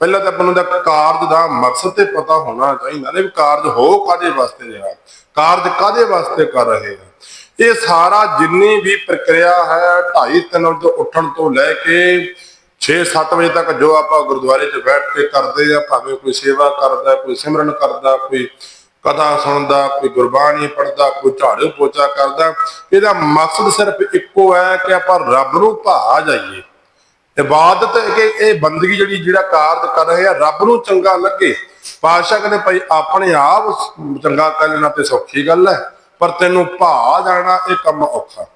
ਪਹਿਲਾਂ ਤਾਂ ਆਪਾਂ ਨੂੰ ਦਾ ਕਾਰਜ ਦਾ ਮਕਸਦ ਤੇ ਪਤਾ ਹੋਣਾ ਚਾਹੀਦਾ ਨੇ ਵੀ ਕਾਰਜ ਹੋ ਕਾਦੇ ਵਾਸਤੇ ਰਿਹਾ ਕਾਰਜ ਕਾਦੇ ਵਾਸਤੇ ਕਰ ਰਹੇ ਆ? ਇਹ ਸਾਰਾ ਜਿੰਨੀ ਵੀ ਪ੍ਰਕਿਰਿਆ ਹੈ 2:30 3 ਵਜੇ ਉੱਠਣ ਤੋਂ ਲੈ ਕੇ 6-7 ਵਜੇ ਤੱਕ ਜੋ ਆਪਾਂ ਗੁਰਦੁਆਰੇ 'ਚ ਬੈਠ ਕੇ ਕਰਦੇ ਆ, ਭਾਵੇਂ ਕੋਈ ਸੇਵਾ ਕਰਦਾ, ਕੋਈ ਸਿਮਰਨ ਕਰਦਾ, ਕੋਈ ਕਥਾ ਸੁਣਦਾ, ਕੋਈ ਗੁਰਬਾਣੀ ਪੜਦਾ ਕੋਈ ਝਾੜੂ ਪੋਚਾ ਕਰਦਾ, ਇਹਦਾ ਮਕਸਦ ਸਿਰਫ ਇੱਕੋ ਹੈ ਕਿ ਆਪਾਂ ਰੱਬ ਨੂੰ ਭਾ ਜਾਈਏ। ਇਬਾਦਤ ਕਿ ਇਹ ਬੰਦਗੀ ਜਿਹੜੀ ਜਿਹੜਾ ਕਾਰਜ ਕਰ ਰਹੇ ਆ, ਰੱਬ ਨੂੰ ਚੰਗਾ ਲੱਗੇ। ਪਾਤਸ਼ਾਹ ਕਹਿੰਦੇ ਭਾਈ, ਆਪਣੇ ਆਪ ਚੰਗਾ ਕਰ ਲੈਣਾ ਤੇ ਸੌਖੀ ਗੱਲ ਹੈ, ਪਰ ਤੈਨੂੰ ਭਾ ਜਾਣਾ ਇਹ ਕੰਮ ਔਖਾ।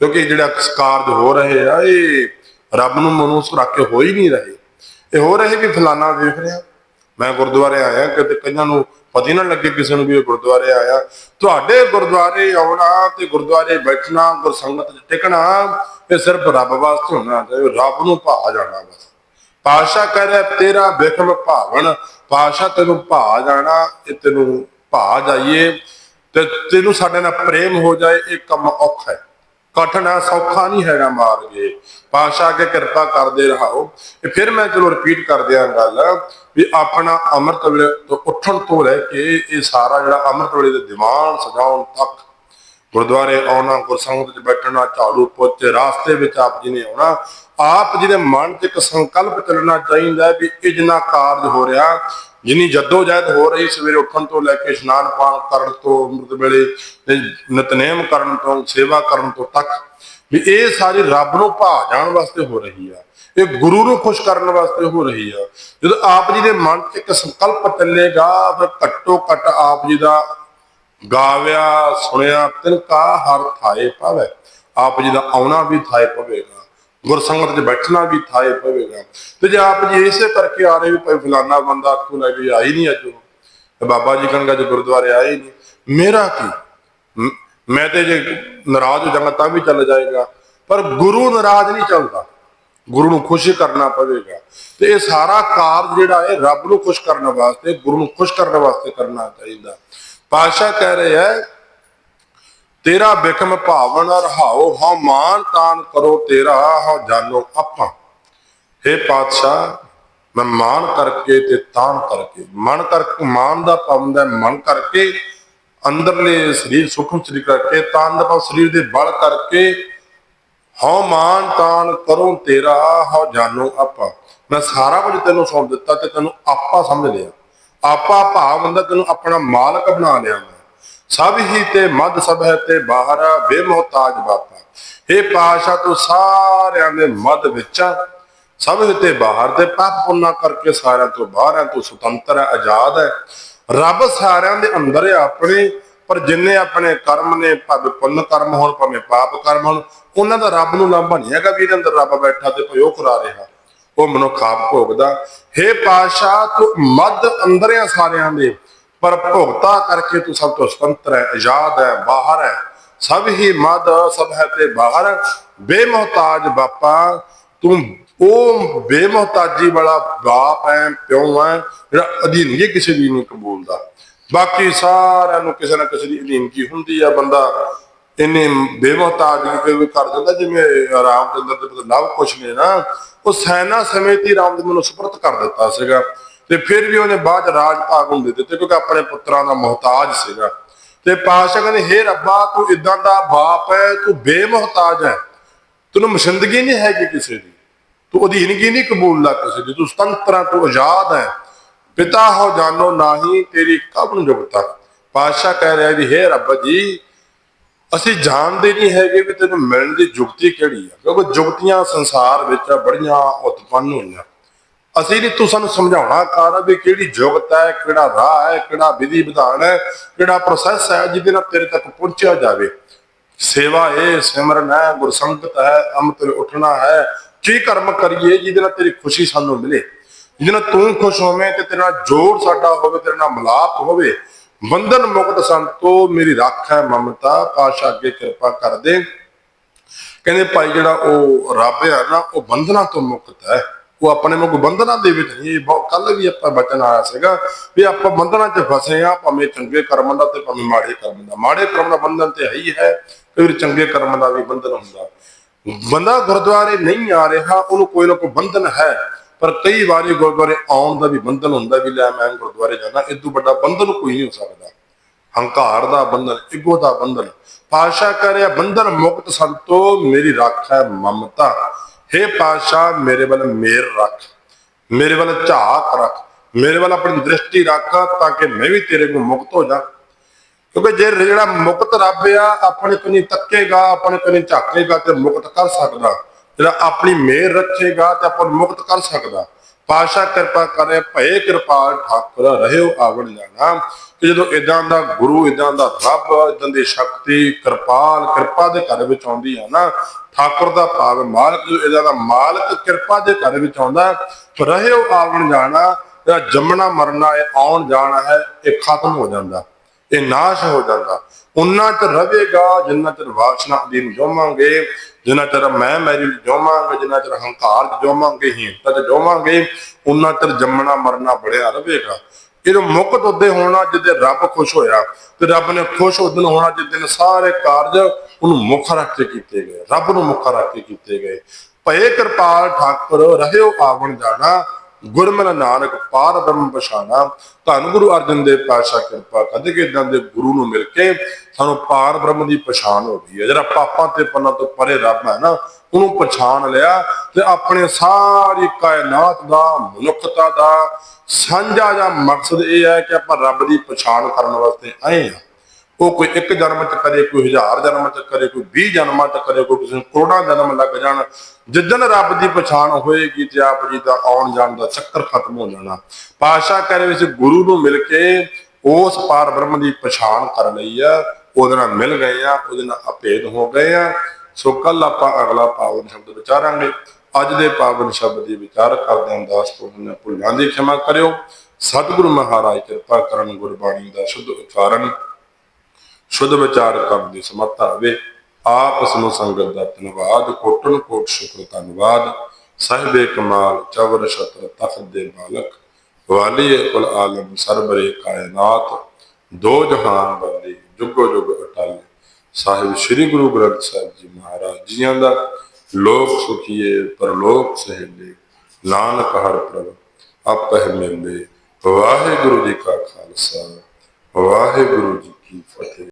ਕਿਉਂਕਿ ਜਿਹੜਾ ਕਾਰਜ ਹੋ ਰਹੇ ਆ, ਇਹ ਰੱਬ ਨੂੰ ਮਨੂਸ ਰੱਖ ਕੇ ਹੋ ਹੀ ਨਹੀਂ ਰਹੇ। ਇਹ ਹੋ ਰਹੇ ਵੀ ਫਲਾਣਾ ਵੇਖ ਰਿਹਾ। ਮੈਂ ਗੁਰਦੁਆਰੇ ਆਇਆ, ਕਿਤੇ ਕਈਆਂ ਨੂੰ ਪਤਾ ਨਾ ਲੱਗੇ ਕਿਸੇ ਨੂੰ ਵੀ ਇਹ ਗੁਰਦੁਆਰੇ ਆਇਆ। ਤੁਹਾਡੇ ਗੁਰਦੁਆਰੇ ਆਉਣਾ ਤੇ ਗੁਰਦੁਆਰੇ ਬੈਠਣਾ, ਗੁਰਸੰਗਤ 'ਚ ਟਿਕਣਾ, ਇਹ ਸਿਰਫ ਰੱਬ ਵਾਸਤੇ ਹੋਣਾ ਰੱਬ ਨੂੰ ਭਾ ਜਾਣਾ ਬਸ। ਪਾਸ਼ਾ ਕਹਿ ਰਿਹਾ ਤੇਰਾ ਬਿਖਮ ਭਾਵਨ, ਪਾਸ਼ਾ ਤੈਨੂੰ ਭਾ ਜਾਣਾ, ਇਹ ਤੈਨੂੰ ਭਾ ਜਾਈਏ ਤੇ ਤੈਨੂੰ ਸਾਡੇ ਨਾਲ ਪ੍ਰੇਮ ਹੋ ਜਾਏ, ਇਹ ਕੰਮ ਔਖਾ ਹੈ। ਕਠਨ ਹੈ, ਸੌਖਾ ਨਹੀਂ ਹੈਗਾ ਮਾਰਗੇ। ਪਾਸ਼ਾ ਕੇ ਕਿਰਪਾ ਕਰਦੇ ਰਹਾਓ। ਤੇ ਫਿਰ ਮੈਂ ਚਲੋ ਰਿਪੀਟ ਕਰ ਦਿਆਂ ਗੱਲ, ਵੀ ਆਪਣਾ ਅੰਮ੍ਰਿਤ ਵੇਲੇ ਤੋਂ ਉੱਠਣ ਤੋਂ ਲੈ ਕੇ ਇਹ ਸਾਰਾ ਜਿਹੜਾ ਅੰਮ੍ਰਿਤ ਵੇਲੇ ਦੇ ਦੀਵਾਨ ਸਜਾਉਣ ਤੱਕ ਗੁਰਦੁਆਰੇ ਆਉਣਾ, ਗੁਰਸੰਗਤ 'ਚ ਬੈਠਣਾ, ਝਾੜੂ ਪੋਚੇ, ਰਾਸਤੇ ਵਿੱਚ ਆਪ ਜੀ ਨੇ ਆਉਣਾ ਆਪ ਜੀ ਦੇ ਮਨ 'ਚ ਇੱਕ ਸੰਕਲਪ ਚੱਲਣਾ ਚਾਹੀਦਾ ਵੀ ਇਹ ਜਿੰਨਾ ਕਾਰਜ ਹੋ ਰਿਹਾ, ਜਿੰਨੀ ਜਦੋਜਹਿਦ ਹੋ ਰਹੀ, ਸਵੇਰੇ ਉੱਠਣ ਤੋਂ ਲੈ ਕੇ ਇਸ਼ਨਾਨ ਪਾਣ ਕਰਨ ਤੋਂ, ਅੰਮ੍ਰਿਤ ਵੇਲੇ ਤੇ ਨਿਤਨੇਮ ਕਰਨ ਤੋਂ, ਸੇਵਾ ਕਰਨ ਤੋਂ ਤੱਕ, ਵੀ ਇਹ ਸਾਰੀ ਰੱਬ ਨੂੰ ਭਾ ਜਾਣ ਵਾਸਤੇ ਹੋ ਰਹੀ ਆ। ਇਹ ਗੁਰੂ ਨੂੰ ਖੁਸ਼ ਕਰਨ ਵਾਸਤੇ ਹੋ ਰਹੀ ਆ। ਜਦੋਂ ਆਪ ਜੀ ਦੇ ਮਨ 'ਚ ਇੱਕ ਸੰਕਲਪ ਚੱਲੇਗਾ, ਫਿਰ ਘੱਟੋ ਘੱਟ ਆਪ ਜੀ ਦਾ ਗਾਵਿਆ, ਸੁਣਿਆ ਤਿਨਕਾ ਹਰ ਥਾਏ ਪਾਵੇ ਆਪ ਜੀ ਦਾ ਆਉਣਾ ਵੀ ਥਾਏ ਪਵੇਗਾ। ਗੁਰਸੰਗਤ 'ਚ ਬੈਠਣਾ ਵੀ ਥਾਏ ਪਵੇਗਾ। ਤੇ ਜੇ ਆਪ ਜੀ ਇਸੇ ਕਰਕੇ ਆ ਰਹੇ ਵੀ ਭਾਈ ਫਲਾਨਾ ਬੰਦਾ ਤੂੰ ਲੈ ਕੇ ਆਈ ਨਹੀਂ ਅੱਜ ਉਹ। ਤੇ ਬਾਬਾ ਜੀ ਕਹਿੰਗਾ ਜੇ ਗੁਰਦੁਆਰੇ ਆਏ ਨਹੀਂ ਮੇਰਾ ਕੀ? ਮੈਂ ਤੇ ਜੇ ਨਾਰਾਜ਼ ਹੋ ਜਾਵਾਂਗਾ ਤਾਂ ਵੀ ਚੱਲ ਜਾਏਗਾ। ਪਰ ਗੁਰੂ ਨਾਰਾਜ਼ ਨਹੀਂ ਚੱਲਦਾ ਗੁਰੂ ਨੂੰ ਖੁਸ਼ ਕਰਨਾ ਪਵੇਗਾ। ਤੇ ਇਹ ਸਾਰਾ ਕਾਰਜ ਜਿਹੜਾ ਹੈ, ਰੱਬ ਨੂੰ ਖੁਸ਼ ਕਰਨ ਵਾਸਤੇ, ਗੁਰੂ ਨੂੰ ਖੁਸ਼ ਕਰਨ ਵਾਸਤੇ ਕਰਨਾ ਚਾਹੀਦਾ। ਪਾਸ਼ਾ ਕਹਿ ਰਹੇ ਹੈ ਤੇਰਾ ਬਿਕਮ ਭਾਵਨ ਰਹਾਓ, ਹਉ ਮਾਨ ਤਾਨ ਕਰੋ ਤੇਰਾ, ਹਉ ਜਾਨੋ ਆਪਾਂ। हे ਪਾਤਸ਼ਾਹ, ਮੈਂ ਮਾਨ ਕਰਕੇ ਤੇ ਤਾਨ ਕਰਕੇ, ਮਨ ਕਰਕੇ, ਮਾਨ ਦਾ ਪਾਉਂਦਾ ਮਨ ਕਰਕੇ, ਅੰਦਰਲੇ ਸਰੀਰ, ਸੁਖਮ ਸਰੀਰ ਕਰਕੇ, ਤਾਨ ਦਾ ਭਾਵ ਸਰੀਰ ਦੇ ਬਲ ਕਰਕੇ, ਹਉ ਮਾਨ ਤਾਨ ਕਰੋ ਤੇਰਾ, ਹਉ ਜਾਨੋ ਆਪਾਂ। ਮੈਂ ਸਾਰਾ ਕੁਝ ਤੈਨੂੰ ਸੌਂਪ ਦਿੱਤਾ ਤੇ ਤੈਨੂੰ ਆਪਾ ਸਮਝ ਲਿਆ। ਆਪਾ ਭਾਵ ਹੁੰਦਾ ਤੈਨੂੰ ਆਪਣਾ ਮਾਲਕ ਬਣਾ ਲਿਆ ਮੈਂ। ਸਭ ਹੀ ਤੇ ਮਦ ਸਭ ਹੈ ਤੇ ਬਾਹਰ ਬੇਮੋਹਤਾਜ ਬਾਪਾ। ਇਹ ਪਾਸ਼ਾ ਤੂੰ ਸਾਰਿਆਂ ਦੇ ਮਦ ਵਿੱਚ ਸਭ ਤੇ ਬਾਹਰ ਤੇ ਪਾਪ ਪੁੰਨਾ ਕਰਕੇ ਸਾਰਿਆਂ ਤੋਂ ਬਾਹਰ ਹੈ ਤੂੰ ਸੁਤੰਤਰ ਹੈ, ਆਜ਼ਾਦ ਹੈ। ਰੱਬ ਸਾਰਿਆਂ ਦੇ ਅੰਦਰ ਹੈ ਆਪਣੇ, ਪਰ ਜਿੰਨੇ ਆਪਣੇ ਕਰਮ ਨੇ, ਭਾਵੇਂ ਪੁੰਨ ਕਰਮ ਹੋਣ, ਭਾਵੇਂ ਪਾਪ ਕਰਮ ਹੋਣ, ਉਹਨਾਂ ਦਾ ਰੱਬ ਨੂੰ ਲਾਂਭਾ ਨਹੀਂ ਹੈਗਾ ਵੀ ਇਹਦੇ ਅੰਦਰ ਰੱਬ ਬੈਠਾ ਤੇ ਭਈ ਉਹ ਕਰਾ ਰਿਹਾ। ਉਹ ਮਨੁੱਖ ਆਪ ਭੋਗਦਾ। ਹੇ ਪਾਸ਼ਾ ਤੂੰ ਮਦ ਅੰਦਰ ਆ ਸਾਰਿਆਂ ਦੇ। ਪਰ ਭੁਗਤਾ ਕਰਕੇ ਤੂੰ ਸਭ ਤੋਂ ਸੁਤੰਤਰ ਹੈ, ਆਜ਼ਾਦ ਹੈ, ਬਾਹਰ ਹੈ। ਸਭ ਹੀ ਮਦ, ਸਭ ਹੈ ਤੇ ਬਾਹਰ ਬੇਮਹਤਾਜ ਬਾਪਾ, ਤੂੰ ਉਹ ਬੇਮਹਤਾਜੀ ਵਾਲਾ ਬਾਪ ਹੈ, ਪਿਓ ਹੈ, ਜਿਹੜਾ ਅਧੀਨਗੀ ਕਿਸੇ ਦੀ ਨਹੀਂ ਕਬੂਲਦਾ। ਬਾਕੀ ਸਾਰਿਆਂ ਨੂੰ ਕਿਸੇ ਨਾ ਕਿਸੇ ਦੀ ਅਧੀਨਗੀ ਹੁੰਦੀ ਆ ਬੰਦਾ। ਇੰਨੇ ਬੇਮਹਤਾਜ ਕੋਈ ਕਰ ਦਿੰਦਾ ਜਿਵੇਂ ਰਾਮਚੰਦਰ ਦੇ ਪੁੱਤਰ ਲਵ ਕੁਛ ਨੇ ਨਾ, ਉਹ ਸੈਨਾ ਸਮੇਤ ਹੀ ਰਾਮਚੰਦਰ ਨੂੰ ਸੁਪਰਤ ਕਰ ਦਿੱਤਾ ਸੀਗਾ। ਤੇ ਫਿਰ ਵੀ ਉਹਨੇ ਬਾਅਦ 'ਚ ਰਾਜ ਭਾਗ ਹੁੰਦੇ ਦਿੱਤੇ ਕਿਉਂਕਿ ਆਪਣੇ ਪੁੱਤਰਾਂ ਦਾ ਮੁਹਤਾਜ ਸੀਗਾ। ਤੇ ਪਾਸ਼ਾ ਕਹਿੰਦੇ, ਹੇ ਰੱਬਾ, ਤੂੰ ਇਦਾਂ ਦਾ ਬਾਪ ਹੈ ਤੂੰ ਬੇਮਹਤਾਜ ਹੈ ਤੈਨੂੰ ਮਸ਼ਿੰਦਗੀ ਨਹੀਂ ਹੈਗੀ ਕਿਸੇ ਦੀ। ਤੂੰ ਅਧੀਨਗੀ ਨਹੀਂ ਕਬੂਲਦਾ ਕਿਸੇ ਦੀ। ਤੂੰ ਸੁਤੰਤਰਾ ਤੂੰ ਆਜ਼ਾਦ ਹੈ ਪਿਤਾ ਹੋ ਜਾਨੋ ਨਾਹੀ, ਤੇਰੀ ਕਬਨ ਜੁਗਤਾ। ਪਾਸ਼ਾ ਕਹਿ ਰਿਹਾ ਵੀ ਹੇ ਰੱਬ ਜੀ, ਅਸੀਂ ਜਾਣਦੇ ਨਹੀਂ ਹੈਗੇ ਵੀ ਤੈਨੂੰ ਮਿਲਣ ਦੀ ਜੁਗਤੀ ਕਿਹੜੀ ਆ। ਕਿਉਂਕਿ ਜੁਗਤੀਆਂ ਸੰਸਾਰ ਵਿੱਚ ਬੜੀਆਂ ਉਤਪੰਨ ਹੋਈਆਂ। ਅਸੀਂ ਨਹੀਂ ਤੂੰ ਸਾਨੂੰ ਸਮਝਾਉਣਾ ਕਾਰ ਵੀ ਕਿਹੜੀ ਜੁਗਤ ਹੈ, ਕਿਹੜਾ ਰਾਹ ਹੈ, ਕਿਹੜਾ ਵਿਧੀ ਵਿਧਾਨ ਹੈ, ਕਿਹੜਾ ਪ੍ਰੋਸੈਸ ਹੈ ਜਿਹਦੇ ਨਾਲ ਤੇਰੇ ਤੱਕ ਪਹੁੰਚਿਆ ਜਾਵੇ। ਸੇਵਾ ਹੈ ਸਿਮਰਨ ਹੈ ਗੁਰਸੰਗਤ ਹੈ, ਅੰਮ੍ਰਿਤ ਵੇਲੇ ਹੈ, ਕੀ ਕਰਮ ਕਰੀਏ ਜਿਹਦੇ ਨਾਲ ਤੇਰੀ ਖੁਸ਼ੀ ਸਾਨੂੰ ਮਿਲੇ। ਜਿਹਦੇ ਨਾਲ ਤੂੰ ਖੁਸ਼ ਹੋਵੇਂ ਤੇ ਤੇਰੇ ਨਾਲ ਜੋੜ ਸਾਡਾ ਹੋਵੇ, ਤੇਰੇ ਨਾਲ ਮਿਲਾਪ ਹੋਵੇ। ਬੰਧਨ ਮੁਕਤ ਸੰਤੋ, ਮੇਰੀ ਰੱਖ ਹੈ ਮਮਤਾ ਪਾਸ਼ਾ ਅੱਗੇ ਕਿਰਪਾ ਕਰ ਦੇ। ਕਹਿੰਦੇ ਭਾਈ ਜਿਹੜਾ ਉਹ ਰੱਬ ਹੈ ਨਾ, ਉਹ ਬੰਧਨਾਂ ਤੋਂ ਮੁਕਤ ਹੈ। ਉਹ ਆਪਣੇ ਨੂੰ ਕੋਈ ਬੰਧਨਾਂ ਦੇ ਵਿੱਚ ਨਹੀਂ ਕੱਲ ਵੀ ਆਪਾਂ ਬਚਨ ਆਇਆ ਸੀਗਾ ਵੀ ਆਪਾਂ ਬੰਧਨਾਂ 'ਚ ਫਸੇ ਆ ਭਾਵੇਂ ਚੰਗੇ ਕਰਮਾਂ ਦਾ ਤੇ ਭਾਵੇਂ ਮਾੜੇ ਕਰਮਾਂ ਦਾ। ਮਾੜੇ ਕਰਮ ਦਾ ਬੰਧਨ ਤੇ ਹੈ ਹੀ ਹੈ, ਕਈ ਚੰਗੇ ਕਰਮਾਂ ਦਾ ਵੀ ਬੰਧਨ ਹੁੰਦਾ। ਬੰਦਾ ਗੁਰਦੁਆਰੇ ਨਹੀਂ ਆ ਰਿਹਾ, ਉਹਨੂੰ ਕੋਈ ਨਾ ਕੋਈ ਬੰਧਨ ਹੈ, ਪਰ ਕਈ ਵਾਰੀ ਗੁਰਦੁਆਰੇ ਆਉਣ ਦਾ ਵੀ ਬੰਧਨ ਹੁੰਦਾ ਵੀ ਲੈ ਮੈਂ ਗੁਰਦੁਆਰੇ ਜਾਣਾ ਇਦੋਂ ਵੱਡਾ ਬੰਧਨ ਕੋਈ ਨਹੀਂ ਹੋ ਸਕਦਾ। ਹੰਕਾਰ ਦਾ ਬੰਧਨ ਇਗੋ ਦਾ ਬੰਧਨ ਪਾਸ਼ਾ ਕਰਿਆ ਬੰਧਨ ਮੁਕਤ ਸੰਤੋ, ਮੇਰੀ ਰੱਖ ਹੈ ਮਮਤਾ। हे ਪਾਤਸ਼ਾਹ, ਮੇਰੇ ਵੱਲ ਮੇਰ ਰੱਖ, ਮੇਰੇ ਵੱਲ ਝਾਕ ਰੱਖ, ਮੇਰੇ ਵੱਲ ਆਪਣੀ ਦ੍ਰਿਸ਼ਟੀ ਰੱਖ ਤਾਂ ਕਿ ਮੈਂ ਵੀ ਤੇਰੇ ਨੂੰ ਮੁਕਤ ਹੋ ਜਾ ਕਿਉਂਕਿ ਜੇ ਜਿਹੜਾ ਮੁਕਤ ਰੱਬ ਆ, ਆਪਣੇ ਕੋਲ ਤੱਕੇਗਾ, ਆਪਣੇ ਕੋਲ ਝਾਕੇਗਾ ਤੇ ਮੁਕਤ ਕਰ ਸਕਦਾ। ਜਿਹੜਾ ਆਪਣੀ ਮਿਹਰ ਰੱਖੇਗਾ ਤੇ ਆਪਾਂ ਮੁਕਤ ਕਰ ਸਕਦਾ। ਪਾਸ਼ਾ ਕਿਰਪਾ ਕਰੇ, ਭਏ ਕਿਰਪਾਲ ਠਾਕੁਰ, ਰਹਿਓ ਆਵਣ ਜਾਣਾ। ਕਿ ਜਦੋਂ ਇਦਾਂ ਦਾ ਗੁਰੂ ਇਦਾਂ ਦਾ ਰੱਬ ਇਦਾਂ ਦੀ ਸ਼ਕਤੀ, ਕਿਰਪਾਲ, ਕਿਰਪਾ ਦੇ ਘਰ ਵਿੱਚ ਆਉਂਦੀ ਆ ਨਾ, ਠਾਕੁਰ ਦਾ ਭਾਵ ਮਾਲਕ ਇਦਾਂ ਦਾ ਮਾਲਕ ਕਿਰਪਾ ਦੇ ਘਰ ਵਿੱਚ ਆਉਂਦਾ, ਤਾਂ ਰਹਿਓ ਆਵਣ ਜਾਣਾ ਜਿਹੜਾ ਜੰਮਣਾ ਮਰਨਾ ਹੈ ਆਉਣ ਜਾਣਾ ਹੈ, ਇਹ ਖਤਮ ਹੋ ਜਾਂਦਾ, ਇਹ ਨਾਸ਼ ਹੋ ਜਾਂਦਾ। ਉਹਨਾਂ ਚ ਰਹੇਗਾ, ਜਿੰਨਾ ਚਿਰ ਵਾਸਨਾ ਅਧੀਨ ਜੋਵਾਂਗੇ ਜਿੰਨਾ ਚਿਰ ਮੈਂ ਮੈਰੀ ਜੋਵਾਂਗੇ ਜਿੰਨਾ ਚਿਰ ਹੰਕਾਰ ਚ ਜੋਵਾਂਗੇ ਹੀਨਤਾ ਚ ਜੋਵਾਂਗੇ ਚਿਰ ਜੰਮਣਾ ਮਰਨਾ ਬੜਿਆ ਰਹੇਗਾ। ਇਹਨੂੰ ਮੁਕਤ ਉਦੇ ਹੋਣਾ ਜਿੱਦੇ ਰੱਬ ਖੁਸ਼ ਹੋਇਆ ਤੇ ਰੱਬ ਨੇ ਖੁਸ਼ ਉਦਨ ਹੋਣਾ ਜਿੱਦਨ ਸਾਰੇ ਕਾਰਜ ਉਹਨੂੰ ਮੁੱਖ ਰੱਖ ਕੇ ਕੀਤੇ ਗਏ। ਰੱਬ ਨੂੰ ਮੁੱਖ ਰੱਖ ਕੇ ਕੀਤੇ ਗਏ। ਭਏ ਕਿਰਪਾਲ ਠਾਕੁਰ, ਰਹਿਓ ਆਵਣ ਜਾਣਾ। ਗੁਰਮਨ ਨਾਨਕ ਪਾਰ ਬ੍ਰਹਮ ਪਛਾਣਾ, ਧੰਨ ਗੁਰੂ ਅਰਜਨ ਦੇਵ ਪਾਤਸ਼ਾਹ ਕਿਰਪਾ ਕਰਦੇ ਕਿ ਇਦਾਂ ਦੇ ਗੁਰੂ ਨੂੰ ਮਿਲ ਕੇ ਸਾਨੂੰ ਪਾਰ ਬ੍ਰਹਮ ਦੀ ਪਛਾਣ ਹੋ ਗਈ ਹੈ। ਜਿਹੜਾ ਪਾਪਾਂ ਤੇ ਪੰਨਾ ਤੋਂ ਪਰੇ ਰੱਬ ਹੈ ਨਾ, ਉਹਨੂੰ ਪਛਾਣ ਲਿਆ ਤੇ ਆਪਣੇ ਸਾਰੀ ਕਾਇਨਾਤ ਦਾ, ਮਨੁੱਖਤਾ ਦਾ ਸਾਂਝਾ ਜਾਂ ਮਕਸਦ ਇਹ ਹੈ ਕਿ ਆਪਾਂ ਰੱਬ ਦੀ ਪਛਾਣ ਕਰਨ ਵਾਸਤੇ ਆਏ ਹਾਂ। ਉਹ ਕੋਈ ਇੱਕ ਜਨਮ ਚ ਕਰੇ, ਕੋਈ ਹਜ਼ਾਰ ਜਨਮ ਚ ਕਰੇ, ਕੋਈ 20 ਜਨਮਾਂ ਚ ਕਰੇ, ਕੋਈ ਕਿਸੇ ਕਰੋੜਾਂ ਜਨਮ ਲੱਗ ਜਾਣ ਜਿੱਦਨ ਰੱਬ ਦੀ ਪਛਾਣ ਹੋਏਗੀ ਤੇ ਆਪ ਜੀ ਦਾ ਆਉਣ ਜਾਣ ਦਾ ਚੱਕਰ ਖਤਮ ਹੋ ਜਾਣਾ। ਪਾਸ਼ਾ ਕਰੇ ਵਿੱਚ ਗੁਰੂ ਨੂੰ ਮਿਲ ਕੇ ਉਸ ਪਾਰ ਬ੍ਰਹਮ ਦੀ ਪਛਾਣ ਕਰ ਲਈ ਆ, ਉਹਦੇ ਨਾਲ ਮਿਲ ਗਏ ਆ, ਉਹਦੇ ਨਾਲ ਅਭੇਦ ਹੋ ਗਏ ਆ। ਸੋ ਕੱਲ ਆਪਾਂ ਅਗਲਾ ਪਾਵਨ ਸ਼ਬਦ ਵਿਚਾਰਾਂਗੇ। ਅੱਜ ਦੇ ਪਾਵਨ ਸ਼ਬਦ ਦੀ ਵਿਚਾਰ ਕਰਦਿਆਂ ਦਾਸ ਤੋਂ ਭੁੱਲਾਂ ਦੀ ਖਿਮਾ ਕਰਿਓ। ਸਤਿਗੁਰੂ ਮਹਾਰਾਜ ਕਿਰਪਾ ਕਰਨ, ਗੁਰਬਾਣੀ ਦਾ ਸ਼ੁੱਧ ਉਚਾਰਨ ਸ਼ੁੱਧ ਵਿਚਾਰ ਕਰਨ ਦੀ ਸਮਰੱਥਾ ਆਵੇ। ਆਪ ਨੂੰ ਸੰਗਤ ਦਾ ਧੰਨਵਾਦ, ਕੋਟਨ ਕੋਟ ਸ਼ੁਕਰ, ਧੰਨਵਾਦ। ਸਾਹਿਬੇ ਕਮਾਲ, ਚਵਰ ਛਤਰ, ਤਖਤ ਦੇ ਮਾਲਕ। ਵਾਲੀ ਕੁਲ ਆਲਮ, ਸਰਬਰੇ ਕਾਇਨਾਤ। ਦੋ ਜਹਾਨ ਬੰਦੇ ਜੁਗੋ ਜੁਗ ਅਟਲ। ਸਾਹਿਬ ਸ੍ਰੀ ਗੁਰੂ ਗ੍ਰੰਥ ਸਾਹਿਬ ਜੀ ਮਹਾਰਾਜ ਜੀਆਂ ਦਾ। ਲੋਕ ਸੁਖੀਏ, ਪਰਲੋਕ ਸਹਿਲੇ, ਨਾਨਕ ਹਰ ਪ੍ਰਭ, ਆਪਹਿ ਮਿਲੇ। ਵਾਹਿਗੁਰੂ ਜੀ ਕਾ ਖਾਲਸਾ, ਵਾਹਿਗੁਰੂ ਜੀ ਕੀ ਫਤਿਹ।